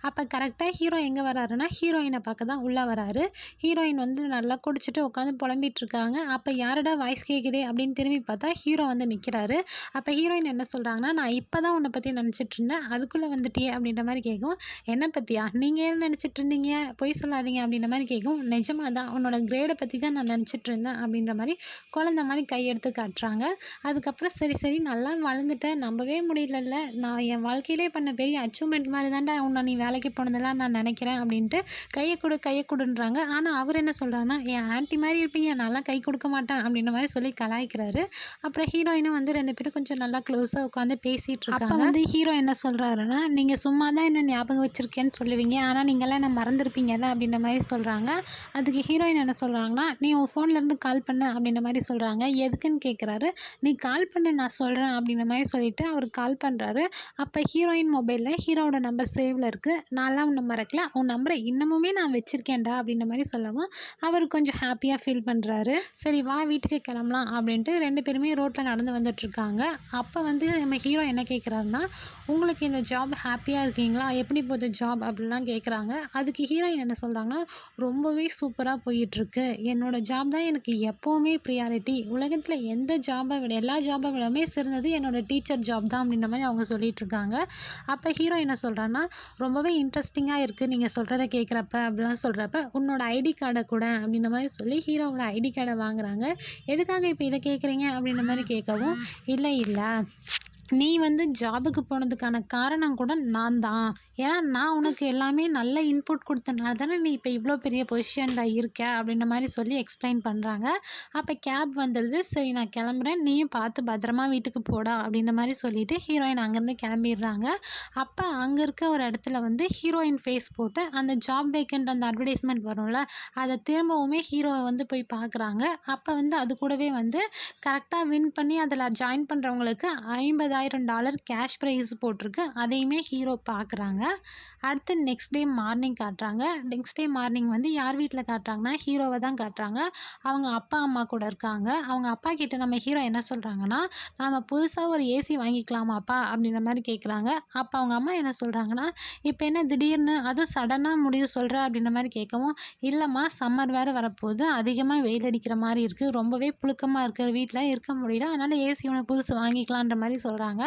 [SPEAKER 1] அப்போ கரெக்டாக ஹீரோ எங்கே வராருன்னா ஹீரோயினை பார்க்க தான் உள்ளே வராரு. ஹீரோயின் வந்து நல்லா குடிச்சிட்டு உட்காந்து புலம்பிட்டு இருக்காங்க. அப்போ யாரோட வாய்ஸ் கேட்குதே அப்படின்னு திரும்பி பார்த்தா ஹீரோ வந்து நிற்கிறாரு அப்போ ஹீரோயின் என்ன சொல்கிறாங்கன்னா நான் இப்போ தான் உன்னை பற்றி நினச்சிட்டு இருந்தேன். அதுக்குள்ளே வந்துட்டியே அப்படின்ற மாதிரி கேட்கும். என்ன பற்றியா நீங்கள் என்ன நினச்சிட்டு இருந்தீங்க? பொய் சொல்லாதீங்க அப்படின்ற மாதிரி கேட்கும். நிஜமாக தான் உன்னோட கிரேடை பற்றி தான் நான் நினச்சிட்டு இருந்தேன் அப்படின்ற மாதிரி குழந்த மாதிரி கையெடுத்து காட்டுறாங்க. அதுக்கப்புறம் சரி சரி நல்லா வளர்ந்துட்டேன் நம்பவே முடியலல்ல. நான் என் வாழ்க்கையிலே பண்ண பெரிய அச்சீவ்மெண்ட் மாதிரி தான்டா உன்னை நீ வேலைக்கு போனதெல்லாம் நான் நினைக்கிறேன் அப்படின்ட்டு கையை கொடு கையை கொடுன்றாங்க. ஆனால் அவர் என்ன சொல்கிறாருன்னா என் ஆன்ட்டி மாதிரி இருப்பீங்க. நல்லா கை கொடுக்க மாட்டேன். அப்படின்ற மாதிரி சொல்லி கலாய்க்கிறாரு. அப்புறம் ஹீரோயினும் வந்து ரெண்டு பேரும் கொஞ்சம் நல்லா க்ளோஸாக உட்காந்து பேசிகிட்டு இருக்காங்க. வந்து ஹீரோ என்ன சொல்கிறாருன்னா நீங்கள் சும்மா தான் என்ன ஞாபகம் வச்சுருக்கேன்னு சொல்லுவீங்க. ஆனால் நீங்களாம் என்ன மறந்துருப்பீங்கல்ல அப்படின்ற மாதிரி சொல்கிறாங்க அதுக்கு ஹீரோயின் என்ன சொல்கிறாங்கன்னா நீ உன் ஃபோன்லேருந்து கால் பண்ண அப்படின்ற மாதிரி சொல்கிறாங்க எதுக்குன்னு கேட்குறாரு நீ கால் பண்ண நான் சொல்கிறேன் அப்படின்ற மாதிரி சொல்லிவிட்டு அவர் கால் பண்ணுறாரு அப்போ ஹீரோயின் மொபைலில் ஹீரோவோட நம்பர் சேவில் இருக்குது நான்லாம் உன்னை மறக்கல. உன் நம்பரை இன்னமுமே நான் வச்சுருக்கேன்டா அப்படின்ற மாதிரி சொல்லவும் அவர் கொஞ்சம் ஹாப்பியாக ஃபீல் பண்ணுறாரு சரி வா வீட்டுக்கு கிளம்பலாம் அப்படின்ட்டு ரெண்டு பேருமே ரோட்டில் நடந்து வந்துட்டுருக்காங்க. அப்போ வந்து நம்ம ஹீரோ என்ன கேட்குறாருன்னா உங்களுக்கு இந்த ஜாப் ஹாப்பியாக இருக்கீங்களா? எப்படி போகுது ஜாப்? அப்படிலாம் கேட்குறாங்க அதுக்கு ஹீரோயின் என்ன சொல்கிறாங்கன்னா ரொம்பவே சூப்பராக போயிட்டுருக்கு. என்னோடய ஜாப் தான் எனக்கு எப்போவுமே ப்ரியாரிட்டி உலகத்தில் எந்த ஜாபை விட எல்லா ஜாபை விடமே சிறந்தது என்னோட டீச்சர் ஜாப் தான் அப்படின்ற மாதிரி அவங்க சொல்லிகிட்டு இருக்காங்க. அப்போ ஹீரோ என்ன சொல்கிறான்னா ரொம்பவே இன்ட்ரெஸ்டிங்காக இருக்குது நீங்கள் சொல்கிறத கேட்குறப்ப அப்படிலாம் சொல்கிறப்ப உன்னோட ஐடி கார்டை கூட அப்படின்ற மாதிரி சொல்லி ஹீரோவோட ஐடி கார்டை வாங்குறாங்க. எதுக்காக இப்போ இதை கேட்குறீங்க அப்படின்ற மாதிரி கேட்கவும் இல்லை இல்லை. நீ வந்து ஜாபுக்கு போனதுக்கான காரணம் கூட நான் தான் ஏன்னா நான் உனக்கு எல்லாமே நல்ல இன்புட் கொடுத்தனால தானே நீ இப்போ இவ்வளோ பெரிய பொசிஷனில் இருக்க அப்படின்ற மாதிரி சொல்லி எக்ஸ்பிளைன் பண்ணுறாங்க அப்போ கேப் வந்துடுது சரி நான் கிளம்புறேன். நீயும் பார்த்து பத்திரமா வீட்டுக்கு போடா அப்படின்ற மாதிரி சொல்லிட்டு ஹீரோயின் அங்கேருந்து கிளம்பிடுறாங்க. அப்போ அங்கே இருக்க ஒரு இடத்துல வந்து ஹீரோயின் ஃபேஸ் போட்டு அந்த ஜாப் வேக்கண்ட் அந்த அட்வர்டைஸ்மெண்ட் வரும்ல அதை திரும்பவுமே ஹீரோவை வந்து போய் பார்க்குறாங்க. அப்போ வந்து அது கூடவே வந்து கரெக்டாக வின் பண்ணி அதில் ஜாயின் பண்ணுறவங்களுக்கு ஐம்பது ஐம்பதாயிரம் டாலர் கேஷ் ப்ரைஸ் போட்டிருக்கு. அதையுமே ஹீரோ பார்க்குறாங்க அடுத்து நெக்ஸ்ட் டே மார்னிங் காட்டுறாங்க. நெக்ஸ்ட் டே மார்னிங் வந்து யார் வீட்டில் காட்டுறாங்கன்னா ஹீரோவை தான் காட்டுறாங்க. அவங்க அப்பா அம்மா கூட இருக்காங்க. அவங்க அப்பா கிட்ட நம்ம ஹீரோ என்ன சொல்கிறாங்கன்னா நாம் புதுசாக ஒரு ஏசி வாங்கிக்கலாமா அப்பா அப்படின்ற மாதிரி கேட்குறாங்க அப்போ அவங்க அம்மா என்ன சொல்கிறாங்கன்னா இப்போ என்ன திடீர்னு அதுவும் சடனாக முடிவு சொல்கிற அப்படின்ற மாதிரி கேட்கவும் இல்லைம்மா சம்மர் வேறு வரப்போகுது. அதிகமாக வெயில் அடிக்கிற மாதிரி இருக்குது ரொம்பவே புழுக்கமாக இருக்கிற வீட்டில் இருக்க முடியல. அதனால் ஏசி ஒன்று புதுசு வாங்கிக்கலான்ற மாதிரி சொல்கிறாங்க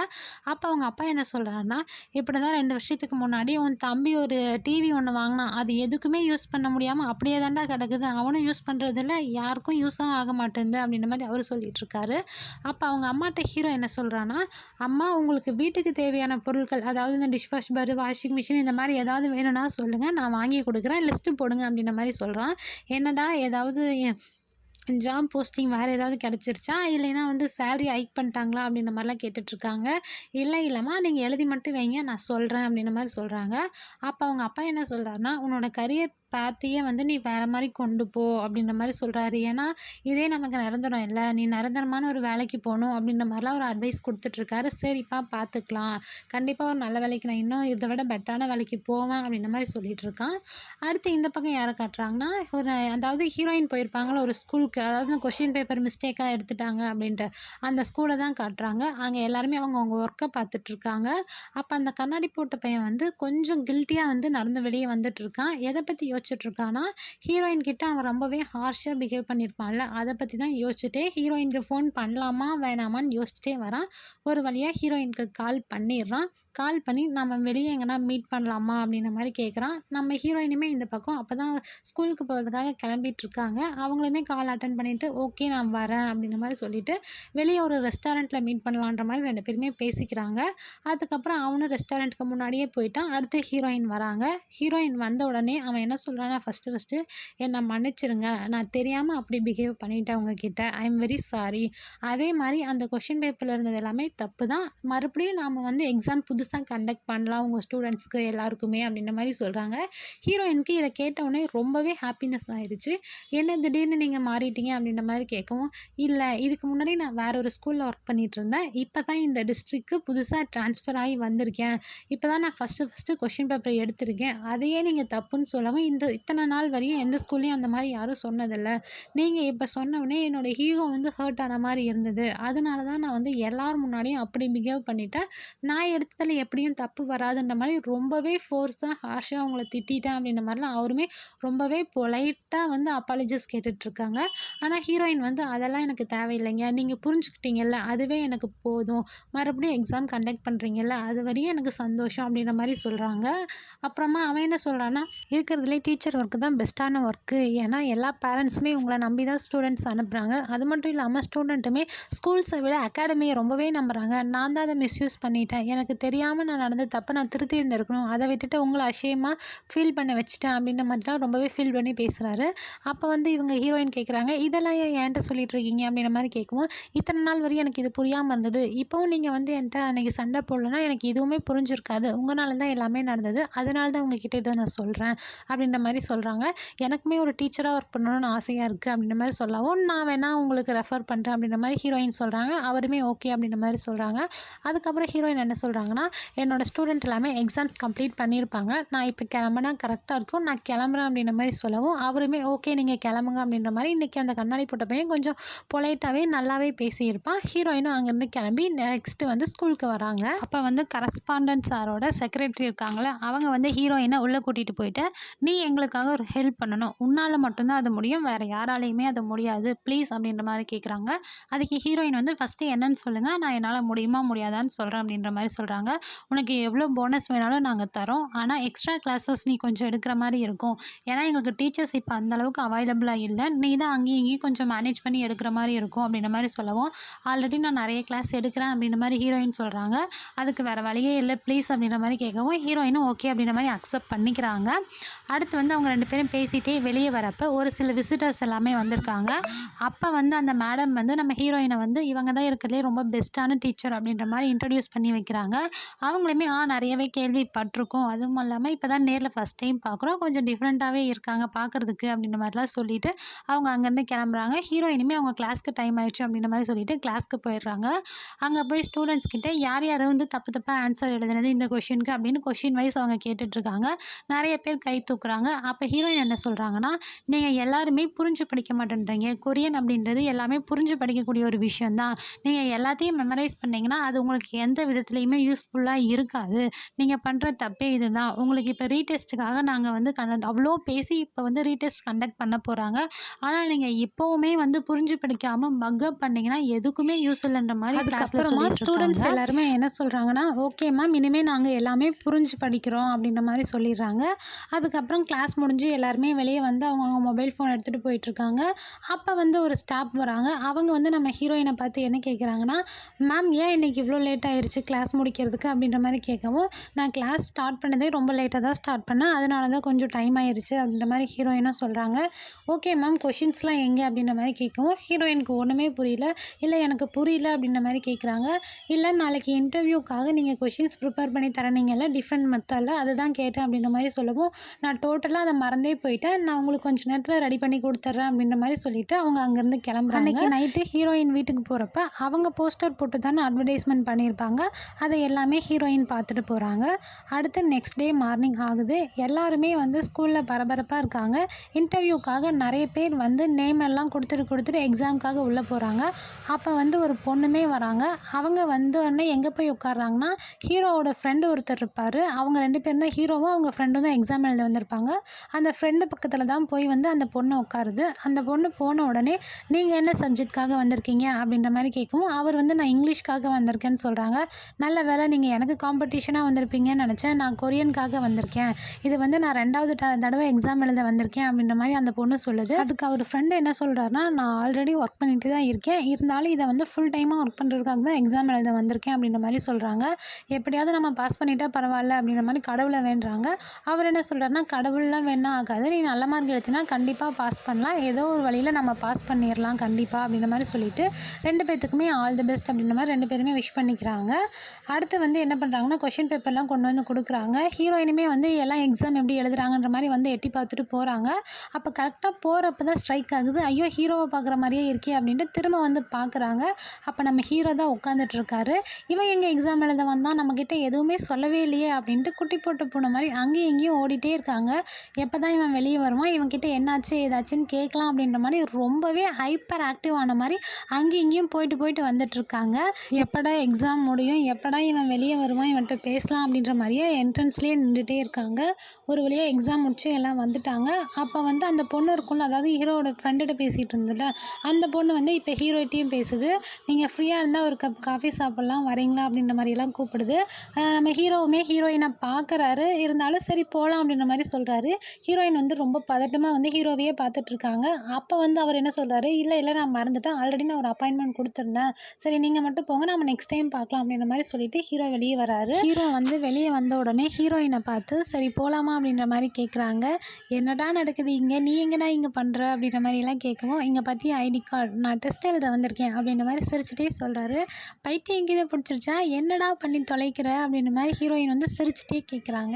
[SPEAKER 1] அப்போ அவங்க அப்பா என்ன சொல்கிறாருன்னா இப்படி தான் ரெண்டு வருஷத்துக்கு முன்னாடி உன் தம்பி ஒரு டிவி ஒன்று வாங்கினான் அது எதுக்குமே யூஸ் பண்ண முடியாமல் அப்படியே தாண்டா கிடக்குது. அவனும் யூஸ் பண்ணுறதில்ல யாருக்கும் யூஸும் ஆக மாட்டேங்குது அப்படின்ற மாதிரி அவர் சொல்லிட்டு இருக்காரு. அப்போ அவங்க அம்மாட்ட ஹீரோ என்ன சொல்கிறான்னா அம்மா உங்களுக்கு வீட்டுக்கு தேவையான பொருட்கள் அதாவது இந்த டிஷ் வாஷ் வாஷிங் மிஷின் இந்த மாதிரி ஏதாவது வேணும்னா சொல்லுங்கள் நான் வாங்கி கொடுக்குறேன். லிஸ்ட்டு போடுங்க அப்படின்ற மாதிரி சொல்கிறான் என்னடா ஏதாவது ஜாப் போஸ்டிங் வேறு ஏதாவது கிடச்சிருச்சா? இல்லைன்னா வந்து சேலரி ஹைக் பண்ணிட்டாங்களா? அப்படின்ற மாதிரிலாம் கேட்டுட்ருக்காங்க. இல்லை இல்லைம்மா நீங்கள் எழுதி மட்டும் வைங்க நான் சொல்கிறேன் அப்படின்ற மாதிரி சொல்கிறாங்க அப்போ அவங்க அப்பா என்ன சொல்கிறாருன்னா உன்னோட கரியர் பார்த்தியே வந்து நீ வேறு மாதிரி கொண்டு போ அப்படின்ற மாதிரி சொல்கிறாரு ஏன்னா இதே நமக்கு நிரந்தரம் இல்லை நீ நிரந்தரமான ஒரு வேலைக்கு போகணும் அப்படின்ற மாதிரிலாம் ஒரு அட்வைஸ் கொடுத்துட்ருக்காரு. சரிப்பா பார்த்துக்கலாம். கண்டிப்பாக ஒரு நல்ல வேலைக்கு நான் இன்னும் இதை விட பெட்டரான வேலைக்கு போவேன் அப்படின்ற மாதிரி சொல்லிட்டு இருக்கான் அடுத்து இந்த பக்கம் யாரை காட்டுறாங்கன்னா ஒரு அதாவது ஹீரோயின் போயிருப்பாங்களா ஒரு ஸ்கூலுக்கு அதாவது கொஷின் பேப்பர் மிஸ்டேக்காக எடுத்துட்டாங்க அப்படின்ட்டு அந்த ஸ்கூலை தான் காட்டுறாங்க. அங்கே எல்லாருமே அவங்க அவங்க ஒர்க்கை பார்த்துட்ருக்காங்க. அப்போ அந்த கண்ணாடி போட்ட பையன் வந்து கொஞ்சம் கில்ட்டியாக வந்து நடந்து வெளியே வந்துட்டுருக்கான் எதை பற்றி யோசிச்சுட்ருக்கானா ஹீரோயின் கிட்ட அவன் ரொம்பவே ஹார்ஷாக பிஹேவ் பண்ணியிருப்பான்ல அதை பற்றி தான் யோசிச்சுட்டே ஹீரோயினுக்கு ஃபோன் பண்ணலாமா வேணாமான்னு யோசிச்சுட்டே வரான். ஒரு வழியாக ஹீரோயினுக்கு கால் பண்ணிடுறான். கால் பண்ணி நம்ம வெளியே எங்கன்னா மீட் பண்ணலாமா அப்படின்ற மாதிரி கேட்குறான் நம்ம ஹீரோயினுமே இந்த பக்கம் அப்போ தான் ஸ்கூலுக்கு போகிறதுக்காக கிளம்பிட்டுருக்காங்க அவங்களுமே கால் அட்டன் பண்ணிவிட்டு ஓகே நான் வரேன் அப்படின்ற மாதிரி சொல்லிவிட்டு வெளியே ஒரு ரெஸ்டாரண்ட்டில் மீட் பண்ணலான்ற மாதிரி ரெண்டு பேருமே பேசிக்கிறாங்க. அதுக்கப்புறம் அவனும் ரெஸ்டாரண்ட்டுக்கு முன்னாடியே போயிட்டான். அடுத்து ஹீரோயின் வராங்க. ஹீரோயின் வந்த உடனே அவன் என்ன சொல்கிறான்னா ஃபஸ்ட்டு ஃபஸ்ட்டு என்னை மன்னிச்சிருங்க. நான் தெரியாமல் அப்படி பிஹேவ் பண்ணிட்டேன் உங்ககிட்ட. ஐ எம் வெரி சாரி அதே மாதிரி அந்த கொஷின் பேப்பரில் இருந்தது எல்லாமே தப்பு தான் மறுபடியும் நாம் வந்து எக்ஸாம் புதுசாக கண்டக்ட் பண்ணலாம். உங்கள் ஸ்டூடெண்ட்ஸ்க்கு எல்லாருக்குமே அப்படின்ற மாதிரி சொல்கிறாங்க ஹீரோயினுக்கு இதை கேட்டவுடனே ரொம்பவே ஹாப்பினஸ் ஆயிடுச்சு என்ன திடீர்னு நீங்கள் மாறிட்டீங்க அப்படின்ற மாதிரி கேட்கவும் இல்லை இதுக்கு முன்னாடி நான் வேற ஒரு ஸ்கூலில் ஒர்க் பண்ணிட்டு இருந்தேன். இப்போ தான் இந்த டிஸ்ட்ரிக்கு புதுசாக ட்ரான்ஸ்ஃபர் ஆகி வந்திருக்கேன். இப்போ தான் நான் ஃபஸ்ட்டு ஃபஸ்ட்டு கொஷின் பேப்பர் எடுத்திருக்கேன். அதையே நீங்கள் தப்புன்னு சொல்லவும் இந்த இத்தனை நாள் வரையும் எந்த ஸ்கூல்லையும் அந்த மாதிரி யாரும் சொன்னதில்ல. நீங்கள் இப்போ சொன்னவுடனே என்னோட ஹீரோ வந்து ஹர்ட் ஆன மாதிரி இருந்தது. அதனால தான் நான் வந்து எல்லார் முன்னாடியும் அப்படி பிஹேவ் பண்ணிட்டேன். நான் எடுத்ததில் எப்படியும் தப்பு வராதுன்ற மாதிரி ரொம்பவே ஃபோர்ஸாக ஹார்ஷாக அவங்கள திட்டிட்டேன் அப்படின்ற மாதிரிலாம் அவருமே ரொம்பவே பொலைட்டாக வந்து அப்பாலஜிஸ் கேட்டுட்ருக்காங்க. ஆனால் ஹீரோயின் வந்து அதெல்லாம் எனக்கு தேவையில்லைங்க. நீங்கள் புரிஞ்சுக்கிட்டீங்கல்ல அதுவே எனக்கு போதும். மறுபடியும் எக்ஸாம் கண்டக்ட் பண்ணுறீங்கல்ல அது வரையும் எனக்கு சந்தோஷம் அப்படின்ற மாதிரி சொல்கிறாங்க அப்புறமா அவன் என்ன சொல்கிறான்னா இருக்கிறதுலே டீச்சர் ஒர்க்கு தான் பெஸ்ட்டான ஒர்க்கு ஏன்னா எல்லா பேரண்ட்ஸுமே உங்களை நம்பி தான் ஸ்டூடெண்ட்ஸ் அனுப்புகிறாங்க அது மட்டும் இல்லாமல் ஸ்டூடெண்ட்டுமே ஸ்கூல்ஸை விட அகாடமியை ரொம்பவே நம்புகிறாங்க நான் தான் அதை மிஸ்யூஸ் பண்ணிட்டேன். எனக்கு தெரியாமல் நான் நடந்த தப்பை நான் திருத்தி இருந்திருக்கணும். அதை விட்டுட்டு உங்களை அசியமாக ஃபீல் பண்ண வச்சுட்டேன் அப்படின்ற மாதிரிலாம் ரொம்பவே ஃபீல் பண்ணி பேசுகிறாரு அப்போ வந்து இவங்க ஹீரோயின் கேட்குறாங்க இதெல்லாம் ஏன் என்கிட்ட சொல்லிட்டு இருக்கீங்க? அப்படின்ற மாதிரி கேட்கவும் இத்தனை நாள் வரையும் எனக்கு இது புரியாமல் இருந்தது. இப்போவும் நீங்கள் வந்து என்கிட்ட அன்றைக்கி சண்டை போடலன்னா எனக்கு இதுவுமே புரிஞ்சிருக்காது. உங்களால் தான் எல்லாமே நடந்தது. அதனால தான் உங்ககிட்ட இதை நான் சொல்கிறேன் அப்படின்ற மாதிரி சொல்கிறாங்க எனக்குமே ஒரு டீச்சராக ஒர்க் பண்ணணும்னு ஆசையாக இருக்குது அப்படின்ற மாதிரி சொல்லவும் நான் வேணால் உங்களுக்கு ரெஃபர் பண்ணுறேன் அப்படின்ற மாதிரி ஹீரோயின் சொல்கிறாங்க அவருமே ஓகே அப்படின்ற மாதிரி சொல்கிறாங்க அதுக்கப்புறம் ஹீரோயின் என்ன சொல்கிறாங்கன்னா என்னோடய ஸ்டூடெண்ட் எல்லாமே எக்ஸாம்ஸ் கம்ப்ளீட் பண்ணியிருப்பாங்க. நான் இப்போ கிளம்புனா கரெக்டாக இருக்கும். நான் கிளம்புறேன் அப்படின்ற மாதிரி சொல்லவும் அவருமே ஓகே நீங்கள் கிளம்புங்க அப்படின்ற மாதிரி இன்றைக்கி அந்த கண்ணாடி போட்ட பையன் கொஞ்சம் பொலைட்டாகவே நல்லாவே பேசியிருப்பான். ஹீரோயினும் அங்கேருந்து கிளம்பி நெக்ஸ்ட்டு வந்து ஸ்கூலுக்கு வராங்க. அப்போ வந்து கரஸ்பாண்டன்ட் சாரோட செக்ரட்டரி இருக்காங்களே அவங்க வந்து ஹீரோயினை உள்ளே கூட்டிகிட்டு போயிட்டு நீ எங்களுக்காக ஒரு ஹெல்ப் பண்ணணும். உன்னால் மட்டும்தான் அது முடியும். வேறு யாராலையுமே அது முடியாது. ப்ளீஸ் அப்படின்ற மாதிரி கேட்குறாங்க அதுக்கு ஹீரோயின் வந்து ஃபஸ்ட்டு என்னன்னு சொல்லுங்கள் நான் என்னால் முடியுமா முடியாதான்னு சொல்கிறேன் அப்படின்ற மாதிரி சொல்கிறாங்க உனக்கு எவ்வளோ போனஸ் வேணாலும் நாங்கள் தரோம். ஆனால் எக்ஸ்ட்ரா கிளாஸஸ் நீ கொஞ்சம் எடுக்கிற மாதிரி இருக்கும். ஏன்னா எங்களுக்கு டீச்சர்ஸ் இப்போ அந்தளவுக்கு அவைலபிளாக இல்லை. நீ தான் அங்கேயும் இங்கேயும் கொஞ்சம் மேனேஜ் பண்ணி எடுக்கிற மாதிரி இருக்கும் அப்படின்ற மாதிரி சொல்லவும். ஆல்ரெடி நான் நிறைய கிளாஸ் எடுக்கிறேன் அப்படின்ற மாதிரி ஹீரோயின் சொல்கிறாங்க அதுக்கு வேறு வழியே இல்லை. ப்ளீஸ் அப்படின்ற மாதிரி கேட்கவும் ஹீரோயினும் ஓகே அப்படின்ற மாதிரி அக்செப்ட் பண்ணிக்கிறாங்க. அடுத்து வந்து அவங்க ரெண்டு பேரும் பேசிகிட்டே வெளியே வரப்போ ஒரு சில விசிட்டர்ஸ் எல்லாமே வந்திருக்காங்க. அப்போ வந்து அந்த மேடம் வந்து நம்ம ஹீரோயினை வந்து இவங்க தான் இருக்கிறதுலே ரொம்ப பெஸ்ட்டான டீச்சர் அப்படின்ற மாதிரி இன்ட்ரடியூஸ் பண்ணி வைக்கிறாங்க. அவங்களுமே ஆ நிறையவே கேள்விப்பட்டிருக்கோம். அதுவும் இல்லாமல் இப்போ தான் நேரில் ஃபஸ்ட் டைம் பார்க்குறோம் கொஞ்சம் டிஃப்ரெண்ட்டாகவே இருக்காங்க பார்க்குறதுக்கு அப்படின்ற மாதிரிலாம் சொல்லிவிட்டு அவங்க அங்கேருந்து கிளம்புறாங்க. ஹீரோயினுமே அவங்க கிளாஸ்க்கு டைம் ஆயிடுச்சு அப்படின்ற மாதிரி சொல்லிட்டு கிளாஸ்க்கு போயிடுறாங்க. அங்கே போய் ஸ்டூடெண்ட்ஸ் கிட்டே யார் யார் வந்து தப்பு தப்பாக ஆன்சர் எழுதுனது இந்த கொஷினுக்கு அப்படின்னு கொஷின் வைஸ் அவங்க கேட்டுட்ருக்காங்க நிறைய பேர் கை தூக்குறாங்க. அப்போ ஹீரோயின் என்ன சொல்கிறாங்கன்னா நீங்கள் எல்லாருமே புரிஞ்சு படிக்க மாட்டேன்றீங்க. கொரியன் அப்படின்றது எல்லாமே புரிஞ்சு படிக்கக்கூடிய ஒரு விஷயந்தான் நீங்கள் எல்லாத்தையும் மெமரைஸ் பண்ணிங்கன்னா அது உங்களுக்கு எந்த விதத்துலேயுமே யூஸ்ஃபுல்லாக இருக்காது. நீங்கள் பண்ணுற தப்பே இதுதான். உங்களுக்கு இப்போ ரீடெஸ்ட்டுக்காக நாங்கள் வந்து கண்டக்ட் அவ்வளோ பேசி இப்போ வந்து ரீடெஸ்ட் கண்டக்ட் பண்ண போகிறாங்க ஆனால் நீங்கள் இப்போவுமே வந்து புரிஞ்சு படிக்காமல் மக்கப் பண்ணிங்கன்னா எதுக்குமே யூஸ் இல்லைன்ற மாதிரி
[SPEAKER 2] அதுக்கப்புறமா ஸ்டூடெண்ட்ஸ் எல்லாருமே என்ன சொல்கிறாங்கன்னா ஓகே மேம் இனிமேல் நாங்கள் எல்லாமே புரிஞ்சு படிக்கிறோம் அப்படின்ற மாதிரி சொல்லிடுறாங்க. அதுக்கப்புறம் கிளாஸ் முடிஞ்சு எல்லாருமே வெளியே வந்து அவங்க அவங்க மொபைல் ஃபோன் எடுத்துகிட்டு போயிட்டுருக்காங்க. அப்போ வந்து ஒரு ஸ்டாப் வராங்க. அவங்க வந்து நம்ம ஹீரோயினை பார்த்து என்ன கேட்குறாங்கன்னா மேம் ஏன் இன்றைக்கி இவ்வளோ லேட் ஆயிடுச்சு கிளாஸ் முடிக்கிறதுக்கு? அப்படின்ற மாதிரி கேட்கவும் நான் கிளாஸ் ஸ்டார்ட் பண்ணதே ரொம்ப லேட்டாக தான் ஸ்டார்ட் பண்ணேன். அதனால தான் கொஞ்சம் டைம் ஆயிடுச்சு அப்படின்ற மாதிரி ஹீரோயினாக சொல்கிறாங்க ஓகே மேம் கொஷின்ஸ்லாம் எங்கே? அப்படின்ற மாதிரி கேட்கவும் ஹீரோயினுக்கு ஒன்றுமே புரியல. இல்லை எனக்கு புரியல. அப்படின்ற மாதிரி கேட்குறாங்க இல்லை நாளைக்கு இன்டர்வியூக்காக நீங்கள் கொஷின்ஸ் ப்ரிப்பேர் பண்ணி தரனீங்கல்ல டிஃப்ரெண்ட் மெத்தடில் அதுதான் கேட்டேன். அப்படின்ற மாதிரி சொல்லவும் நான் டோட்டல் டோட்டலாக அதை மறந்தே போயிட்டேன். நான் உங்களுக்கு கொஞ்சம் நேரத்தில் ரெடி பண்ணி கொடுத்துட்றேன் அப்படின்ற மாதிரி சொல்லிவிட்டு அவங்க அங்கேருந்து கிளம்புறாங்க. அன்றைக்கி நைட்டு ஹீரோயின் வீட்டுக்கு போகிறப்ப அவங்க போஸ்டர் போட்டு தானே அட்வர்டைஸ்மெண்ட் பண்ணியிருப்பாங்க. அதை எல்லாமே ஹீரோயின் பார்த்துட்டு போகிறாங்க அடுத்து நெக்ஸ்ட் டே மார்னிங் ஆகுது. எல்லாருமே வந்து ஸ்கூலில் பரபரப்பாக இருக்காங்க. இன்டர்வியூக்காக நிறைய பேர் வந்து நேம் எல்லாம் கொடுத்துட்டு கொடுத்துட்டு எக்ஸாமுக்காக உள்ளே போகிறாங்க அப்போ வந்து ஒரு பொண்ணுமே வராங்க. அவங்க வந்து உடனே எங்கே போய் உட்கார்றாங்கன்னா ஹீரோவோட ஃப்ரெண்டு ஒருத்தர் இருப்பார். அவங்க ரெண்டு பேரும் தான் ஹீரோவும் அவங்க ஃப்ரெண்டும் தான் எக்ஸாம் எழுத வந்திருப்பாங்க. அந்த ஃப்ரெண்டு பக்கத்தில் தான் போய் வந்து அந்த பொண்ணு உட்காருது. அந்த பொண்ணு போன உடனே நீங்கள் என்ன சப்ஜெக்ட்காக வந்திருக்கீங்க? அப்படின்ற மாதிரி கேட்கவும் அவர் வந்து நான் இங்கிலீஷ்க்காக வந்திருக்கேன்னு சொல்கிறாங்க நல்ல வேலை நீங்கள் எனக்கு காம்படிஷனாக வந்திருப்பீங்கன்னு நினச்சேன். நான் கொரியனுக்காக வந்திருக்கேன். இது வந்து நான் ரெண்டாவது தடவை எக்ஸாம் எழுத வந்திருக்கேன். அப்படின்ற மாதிரி அந்த பொண்ணு சொல்லுது. அதுக்கு அவர் ஃப்ரெண்டு என்ன சொல்கிறாருன்னா நான் ஆல்ரெடி ஒர்க் பண்ணிட்டு தான் இருக்கேன். இருந்தாலும் இதை வந்து ஃபுல் டைமாக ஒர்க் பண்ணுறதுக்காக தான் எக்ஸாம் எழுத வந்திருக்கேன். அப்படின்ற மாதிரி சொல்கிறாங்க எப்படியாவது நம்ம பாஸ் பண்ணிட்டா பரவாயில்ல அப்படின்ற மாதிரி கடவுளை வேண்டுறாங்க. அவர் என்ன சொல்கிறாருன்னா கடவுள்லாம் வேணால் ஆகாது. நீ நல்ல மார்க் எடுத்தினா கண்டிப்பாக பாஸ் பண்ணலாம். ஏதோ ஒரு வழியில் நம்ம பாஸ் பண்ணிடலாம் கண்டிப்பாக அப்படின்ற மாதிரி சொல்லிட்டு ரெண்டு பேர்த்துக்குமே ஆல் தி பெஸ்ட் அப்படின்ற மாதிரி ரெண்டு பேருமே விஷ் பண்ணிக்கிறாங்க. அடுத்து வந்து என்ன பண்ணுறாங்கன்னா கொஷின் பேப்பர்லாம் கொண்டு வந்து கொடுக்குறாங்க. ஹீரோயினுமே வந்து எல்லாம் எக்ஸாம் எப்படி எழுதுறாங்கன்ற மாதிரி வந்து எட்டி பார்த்துட்டு போகிறாங்க அப்போ கரெக்டாக போகிறப்ப தான் ஸ்ட்ரைக் ஆகுது. ஐயோ ஹீரோவை பார்க்குற மாதிரியே இருக்கே அப்படின்ட்டு திரும்ப வந்து பார்க்குறாங்க. அப்போ நம்ம ஹீரோ தான் உட்காந்துட்ருக்காரு இவன் எங்கள் எக்ஸாம் எழுத வந்தால் நம்மக்கிட்ட எதுவுமே சொல்லவே இல்லையே அப்படின்ட்டு குட்டி போட்டு போன மாதிரி அங்கேயும் இங்கேயும் ஓடிட்டே இருக்காங்க. எப்போ தான் இவன் வெளியே வருவான் இவன்கிட்ட என்னாச்சு ஏதாச்சுன்னு கேட்கலாம் அப்படின்ற மாதிரி ரொம்பவே ஹைப்பர் ஆக்டிவ் ஆன மாதிரி அங்கேயும் இங்கேயும் போயிட்டு போயிட்டு வந்துட்டுருக்காங்க எப்படா எக்ஸாம் முடியும் எப்படா இவன் வெளியே வருவான் இவன்கிட்ட பேசலாம் அப்படின்ற மாதிரியே என்ட்ரன்ஸ்லேயே நின்றுட்டே இருக்காங்க. ஒரு வழியாக எக்ஸாம் முடிச்சு எல்லாம் வந்துட்டாங்க. அப்போ வந்து அந்த பொண்ணு இருக்கும்ல அதாவது ஹீரோட ஃப்ரெண்டுகிட்ட பேசிகிட்டு இருந்ததுல அந்த பொண்ணு வந்து இப்போ ஹீரோயிட்டையும் பேசுது. நீங்கள் ஃப்ரீயாக இருந்தால் ஒரு கப் காஃபி சாப்பிட்லாம் வரீங்களா அப்படின்ற மாதிரியெல்லாம் கூப்பிடுது. நம்ம ஹீரோவுமே ஹீரோயினை பார்க்குறாரு இருந்தாலும் சரி போகலாம் அப்படின்ற மாதிரி சொல்கிறாரு ஹீரோயின் வந்து ரொம்ப பதட்டமாக வந்து ஹீரோவையே பார்த்துட்ருக்காங்க. அப்போ வந்து அவர் என்ன சொல்கிறாரு இல்லை இல்லை நான் மறந்துட்டேன். ஆல்ரெடி நான் ஒரு அப்பாயின்மெண்ட் கொடுத்துருந்தேன். சரி நீங்கள் மட்டும் போங்க. நம்ம நெக்ஸ்ட் டைம் பார்க்கலாம். அப்படின்ற மாதிரி சொல்லிட்டு ஹீரோ வெளியே வராரு. ஹீரோ வந்து வெளியே வந்த உடனே ஹீரோயினை பார்த்து சரி போகலாமா அப்படின்ற மாதிரி கேட்குறாங்க என்னடா நடக்குது இங்கே? நீ எங்கடா இங்கே பண்ணுற அப்படின்ற மாதிரிலாம் கேட்கவும் இங்கே பற்றி ஐடி கார்டு? நான் டெஸ்ட் எழுத வந்திருக்கேன். அப்படின்ற மாதிரி சிரிச்சுட்டே சொல்கிறாரு பைத்தியம் எங்கேயே பிடிச்சிருச்சா? என்னடா பண்ணி தொலைக்கிற? அப்படின்ற மாதிரி ஹீரோயின் வந்து சிரிச்சுட்டே கேட்குறாங்க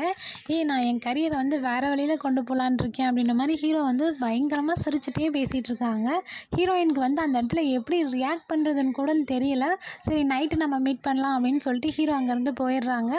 [SPEAKER 2] ஏய் நான் என் கரியரை வந்து வேறு வழியில் கொண்டு போகலான்னு இருக்கேன் அப்படின்ற மாதிரி ஹீரோ வந்து பயங்கரமாக சிரிச்சுட்டே பேசிகிட்டு இருக்காங்க ஹீரோயினுக்கு வந்து அந்த இடத்துல எப்படி ரியாக்ட் பண்ணுறதுன்னு கூட தெரியல. சரி நைட்டு நம்ம மீட் பண்ணலாம் அப்படின்னு சொல்லிட்டு ஹீரோ அங்கேருந்து போயிடுறாங்க.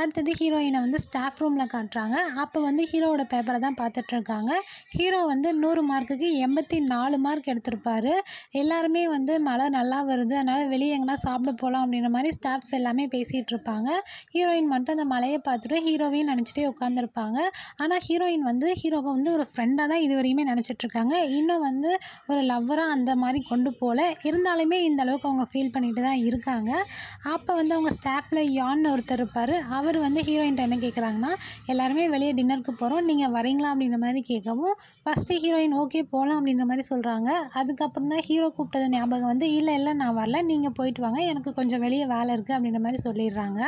[SPEAKER 2] அடுத்தது ஹீரோயினை வந்து ஸ்டாஃப் ரூமில் காட்டுறாங்க. அப்போ வந்து ஹீரோவோட பேப்பரை தான் பார்த்துட்ருக்காங்க. ஹீரோ வந்து நூறு மார்க்குக்கு எண்பத்தி நாலு மார்க் எடுத்திருப்பாரு. எல்லாருமே வந்து மழை நல்லா வருது அதனால் வெளியே எங்கன்னா சாப்பிட போகலாம் அப்படின்ற மாதிரி ஸ்டாஃப்ஸ் எல்லாமே பேசிகிட்டு இருப்பாங்க ஹீரோயின் மட்டும் அந்த மலையை பார்த்துட்டு ஹீரோவையும் நினச்சிட்டே உட்காந்துருப்பாங்க ஆனால் ஹீரோ
[SPEAKER 1] ஹீரோயின் வந்து ஹீரோவை வந்து ஒரு ஃப்ரெண்டாக தான் இது வரையுமே நினச்சிட்ருக்காங்க. இன்னும் வந்து ஒரு லவ்வராக அந்த மாதிரி கொண்டு போகல இருந்தாலுமே இந்த அளவுக்கு அவங்க ஃபீல் பண்ணிட்டு தான் இருக்காங்க. அப்போ வந்து அவங்க ஸ்டாஃபில் யான்னு ஒருத்தர் இருப்பார். அவர் வந்து ஹீரோயின்ட்ட என்ன கேட்குறாங்கன்னா எல்லாருமே வெளியே டின்னருக்கு போகிறோம் நீங்கள் வரீங்களா? அப்படின்ற மாதிரி கேட்கவும் ஃபஸ்ட்டு ஹீரோயின் ஓகே போகலாம் அப்படின்ற மாதிரி சொல்கிறாங்க அதுக்கப்புறம் தான் ஹீரோ கூப்பிட்டது ஞாபகம் வந்து இல்லை இல்லை நான் வரல. நீங்கள் போயிட்டு வாங்க. எனக்கு கொஞ்சம் வெளியே வேலை இருக்குது அப்படின்ற மாதிரி சொல்லிடுறாங்க.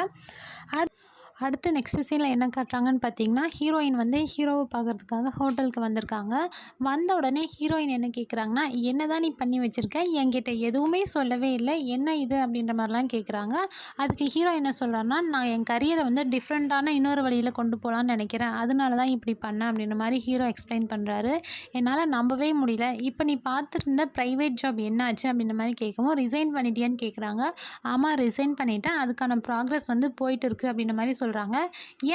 [SPEAKER 1] அடுத்து அடுத்து நெக்ஸ்ட் சீனில் என்ன காட்டுறாங்கன்னு பார்த்தீங்கன்னா ஹீரோயின் வந்து ஹீரோவை பார்க்கறதுக்காக ஹோட்டலுக்கு வந்திருக்காங்க. வந்த உடனே ஹீரோயின் என்ன கேட்குறாங்கன்னா என்ன தான் நீ பண்ணி வச்சுருக்க? என்கிட்ட எதுவுமே சொல்லவே இல்லை. என்ன இது? அப்படின்ற மாதிரிலாம் கேட்குறாங்க அதுக்கு ஹீரோ என்ன சொல்கிறான்னா நான் என் கரியரை வந்து டிஃப்ரெண்ட்டான இன்னொரு வழியில் கொண்டு போகலான்னு நினைக்கிறேன். அதனால தான் இப்படி பண்ணேன். அப்படின்ற மாதிரி ஹீரோ எக்ஸ்பிளைன் பண்ணுறாரு என்னால் நம்பவே முடியல. இப்போ நீ பார்த்துருந்த ப்ரைவேட் ஜாப் என்னாச்சு? அப்படின்ற மாதிரி கேட்கவும் ரிசைன் பண்ணிட்டியான்னு கேட்குறாங்க ஆமாம் ரிசைன் பண்ணிட்டேன். அதுக்கான ப்ராக்ரஸ் வந்து போயிட்டு இருக்குது அப்படின்ற மாதிரி சொல்கிறாங்க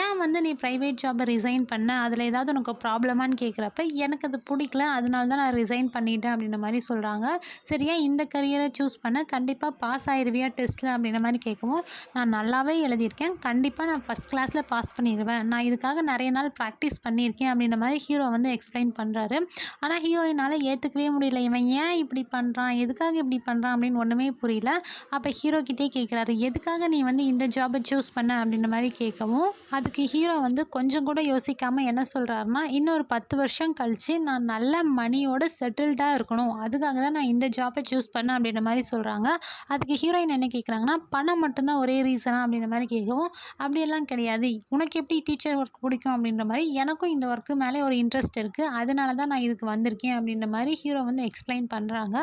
[SPEAKER 1] ஏன் வந்து நீ ப்ரைவேட் ஜாபை ரிசைன் பண்ண? அதில் ஏதாவது உனக்கு ப்ராப்ளமான்னு கேட்குறப்ப எனக்கு அது பிடிக்கல அதனால தான் நான் ரிசைன் பண்ணிட்டேன் அப்படின்ற மாதிரி சொல்கிறாங்க சரியா இந்த கரியரை சூஸ் பண்ண? கண்டிப்பாக பாஸ் ஆயிடுவியா டெஸ்ட்டில் அப்படின்ற மாதிரி கேட்கவும் நான் நல்லாவே எழுதியிருக்கேன். கண்டிப்பாக நான் ஃபஸ்ட் கிளாஸில் பாஸ் பண்ணிடுவேன் நான் இதுக்காக நிறைய நாள் ப்ராக்டிஸ் பண்ணியிருக்கேன் அப்படின்ற மாதிரி ஹீரோ வந்து எக்ஸ்பிளைன் பண்ணுறாரு ஆனால் ஹீரோயினால் ஏற்றுக்கவே முடியல. இவன் ஏன் இப்படி பண்ணுறான் எதுக்காக இப்படி பண்ணுறான் அப்படின்னு ஒன்றுமே புரியல. அப்போ ஹீரோ கிட்டே கேட்குறாரு எதுக்காக நீ வந்து இந்த ஜாபை சூஸ் பண்ண? அப்படின்ற மாதிரி கேட்கவும் அதுக்கு ஹீரோ வந்து கொஞ்சம் கூட யோசிக்காமல் என்ன சொல்கிறாருன்னா இன்னொரு பத்து வருஷம் கழித்து நான் நல்ல மணியோட செட்டில்டாக இருக்கணும். அதுக்காக தான் நான் இந்த ஜாப்பை சூஸ் பண்ணேன் அப்படின்ற மாதிரி சொல்கிறாங்க அதுக்கு ஹீரோயின் என்ன கேட்குறாங்கன்னா பணம் மட்டும்தான் ஒரே ரீசனாக அப்படின்ற மாதிரி கேட்கவும் அப்படியெல்லாம் கிடையாது. உனக்கு எப்படி டீச்சர் ஒர்க் பிடிக்கும்? அப்படின்ற மாதிரி எனக்கும் இந்த ஒர்க்கு மேலே ஒரு இன்ட்ரெஸ்ட் இருக்குது அதனால தான் நான் இதுக்கு வந்திருக்கேன் அப்படின்ற மாதிரி ஹீரோ வந்து எக்ஸ்பிளைன் பண்ணுறாங்க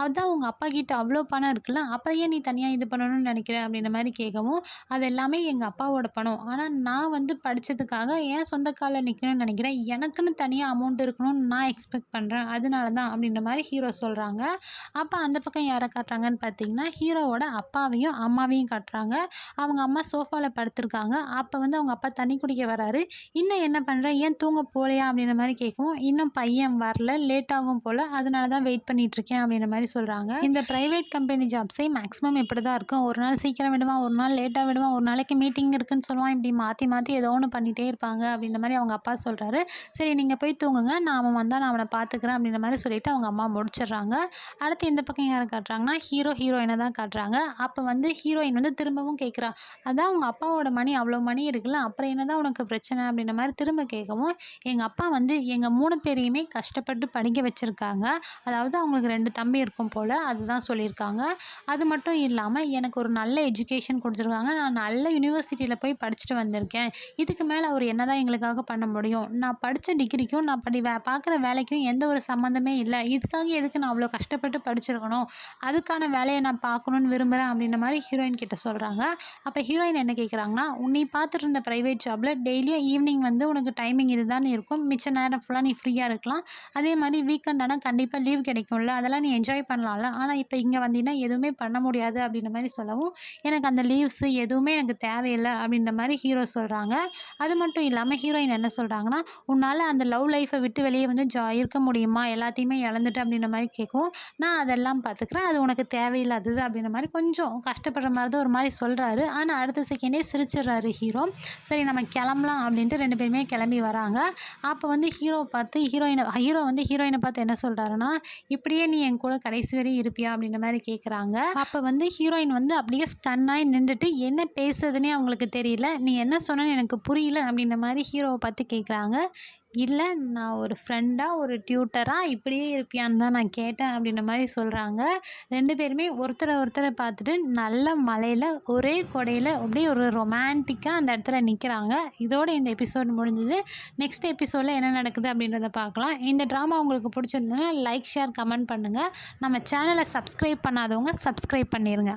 [SPEAKER 1] அதுதான் உங்கள் அப்பா கிட்ட அவ்வளோ பணம் இருக்குல்ல அப்போ ஏன் நீ தனியாக இது பண்ணணும்னு நினைக்கிறேன் அப்படின்ற மாதிரி கேட்கவும் அது எல்லாமே எங்கள் அப்பாவோட பணம். ஆனால் நான் வந்து படித்ததுக்காக என் சொந்த காலில் நிற்கணும்னு நினைக்கிறேன். எனக்குன்னு தனியாக அமௌண்ட் இருக்கணும்னு நான் எக்ஸ்பெக்ட் பண்ணுறேன் அதனால தான் அப்படின்ற மாதிரி ஹீரோ சொல்கிறாங்க அப்போ அந்த பக்கம் யாரை காட்டுறாங்கன்னு பார்த்தீங்கன்னா ஹீரோவோட அப்பாவையும் அம்மாவையும் காட்டுறாங்க. அவங்க அம்மா சோஃபாவில் படுத்திருக்காங்க. அப்போ வந்து அவங்க அப்பா தண்ணி குடிக்க வராரு. இன்னும் என்ன பண்ணுறேன் ஏன் தூங்க போகலையா அப்படின்ற மாதிரி கேட்கும் இன்னும் பையன் வரல. லேட் ஆகும் போல். அதனால தான் வெயிட் பண்ணிட்டுருக்கேன் அப்படின்ற மாதிரி சொல்கிறாங்க இந்த ப்ரைவேட் கம்பெனி ஜாப்ஸே மேக்ஸிமம் இப்படி தான் இருக்கும். ஒரு நாள் சீக்கிரம் விடுவான் ஒரு நாள் லேட்டாக விடுவான் ஒரு நாளைக்கு மீட்டிங் இருக்குன்னு சொல்லுவான் இப்படி மாற்றி மாற்றி ஏதோ ஒன்று பண்ணிகிட்டே இருப்பாங்க அப்படின்ற மாதிரி அவங்க அப்பா சொல்கிறாரு சரி நீங்கள் போய் தூங்குங்க. நான் அவன் வந்தால் நான் அவனை பார்த்துக்கிறேன் அப்படின்ற மாதிரி சொல்லிட்டு அவங்க அம்மா முடிச்சிடுறாங்க. அடுத்து இந்த பக்கம் யாரை காட்டுறாங்கன்னா ஹீரோ ஹீரோயினை தான் காட்டுறாங்க. அப்போ வந்து ஹீரோயின் வந்து திரும்பவும் கேட்குறா. அதான் உங்கள் அப்பாவோட மணி அவ்வளோ மணி இருக்குல்ல அப்புறம் என்ன தான் உனக்கு பிரச்சனை அப்படின்ற மாதிரி திரும்ப கேட்கவும் எங்கள் அப்பா வந்து எங்கள் மூணு பேரையுமே கஷ்டப்பட்டு படிக்க வச்சுருக்காங்க. அதாவது அவங்களுக்கு ரெண்டு தம்பி இருக்கும் போல் அதுதான் சொல்லியிருக்காங்க. அது மட்டும் இல்லாமல் எனக்கு ஒரு நல்ல எஜுகேஷன் கொடுத்துருக்காங்க. நான் நல்ல யூனிவர்சிட்டியில் போய் படிச்சுட்டு வந்திருக்கேன். இதுக்கு மேலே அவர் என்ன தான் எங்களுக்காக பண்ண முடியும்? நான் படித்த டிகிரிக்கும் நான் படி வே பார்க்குற வேலைக்கும் எந்த ஒரு சம்மந்தமே இல்லை. இதுக்காக எதுக்கு நான் அவ்வளோ கஷ்டப்பட்டு படிச்சிருக்கணும்? அதுக்கான வேலையை நான் பார்க்கணுன்னு விரும்புகிறேன் அப்படின்ற மாதிரி ஹீரோயின் கிட்ட சொல்கிறாங்க அப்போ ஹீரோயின் என்ன கேட்குறாங்கன்னா நீ பார்த்துட்டு இருந்த ப்ரைவேட் ஜாபில் டெய்லியும் ஈவினிங் வந்து உனக்கு டைமிங் இதுதான் இருக்கும். மிச்ச நேரம் ஃபுல்லாக நீ ஃப்ரீயாக இருக்கலாம். அதே மாதிரி வீக்கெண்ட் ஆனால் கண்டிப்பாக லீவ் கிடைக்கும்ல. அதெல்லாம் நீ என்ஜாய் பண்ணலாம்ல. ஆனால் இப்போ இங்கே வந்தீங்கன்னா எதுவுமே பண்ண முடியாது அப்படின்ற மாதிரி சொல்லவும் எனக்கு அந்த லீவ்ஸு எதுவுமே எனக்கு தேவையில்லை அப்படின்ற மாதிரி ஹீரோ சொல்கிறாங்க அது மட்டும் இல்லாமல் ஹீரோயின் என்ன சொல்கிறாங்கன்னா உன்னால் அந்த லவ் லைஃப்பை விட்டு வெளியே வந்து ஜா இருக்க முடியுமா? எல்லாத்தையுமே இழந்துட்டு அப்படின்ற மாதிரி கேட்கும் நான் அதெல்லாம் பார்த்துக்கிறேன் அது உனக்கு தேவையில்லாதது அப்படின்ற மாதிரி கொஞ்சம் கஷ்டப்படுற மாதிரி தான் ஒரு மாதிரி சொல்கிறாரு ஆனால் அடுத்த செகண்டே சிரிச்சிடுறாரு ஹீரோ சரி நம்ம கிளம்பலாம் அப்படின்ட்டு ரெண்டு பேருமே கிளம்பி வராங்க. அப்போ வந்து ஹீரோ பார்த்து ஹீரோயினை ஹீரோ வந்து ஹீரோயினை பார்த்து என்ன சொல்கிறாருன்னா இப்படியே நீ என் கூட கடைசி வரையும் இருப்பியா? அப்படின்ற மாதிரி கேட்குறாங்க அப்போ வந்து ஹீரோயின் வந்து அப்படியே ஸ்டன்னாகி நின்றுட்டு என்ன பேசுறதுனே அவங்களுக்கு தெரியும் தெரியல நீ என்ன சொன்னேன்னு எனக்கு புரியல அப்படின்ற மாதிரி ஹீரோவை பார்த்து கேட்குறாங்க இல்லை நான் ஒரு ஃப்ரெண்டாக ஒரு டியூட்டராக இப்படியே இருப்பியான்னு தான் நான் கேட்டேன் அப்படின்ற மாதிரி சொல்கிறாங்க ரெண்டு பேருமே ஒருத்தரை ஒருத்தரை பார்த்துட்டு நல்ல மலையில் ஒரே கொடையில் அப்படியே ஒரு ரொமான்டிக்காக அந்த இடத்துல நிற்கிறாங்க இதோட இந்த எபிசோட் முடிஞ்சது. நெக்ஸ்ட் எபிசோடில் என்ன நடக்குது அப்படின்றத பார்க்கலாம். இந்த ட்ராமா உங்களுக்கு பிடிச்சிருந்ததுன்னா லைக் ஷேர் கமெண்ட் பண்ணுங்கள் நம்ம சேனலை சப்ஸ்கிரைப் பண்ணாதவங்க சப்ஸ்கிரைப் பண்ணிடுங்க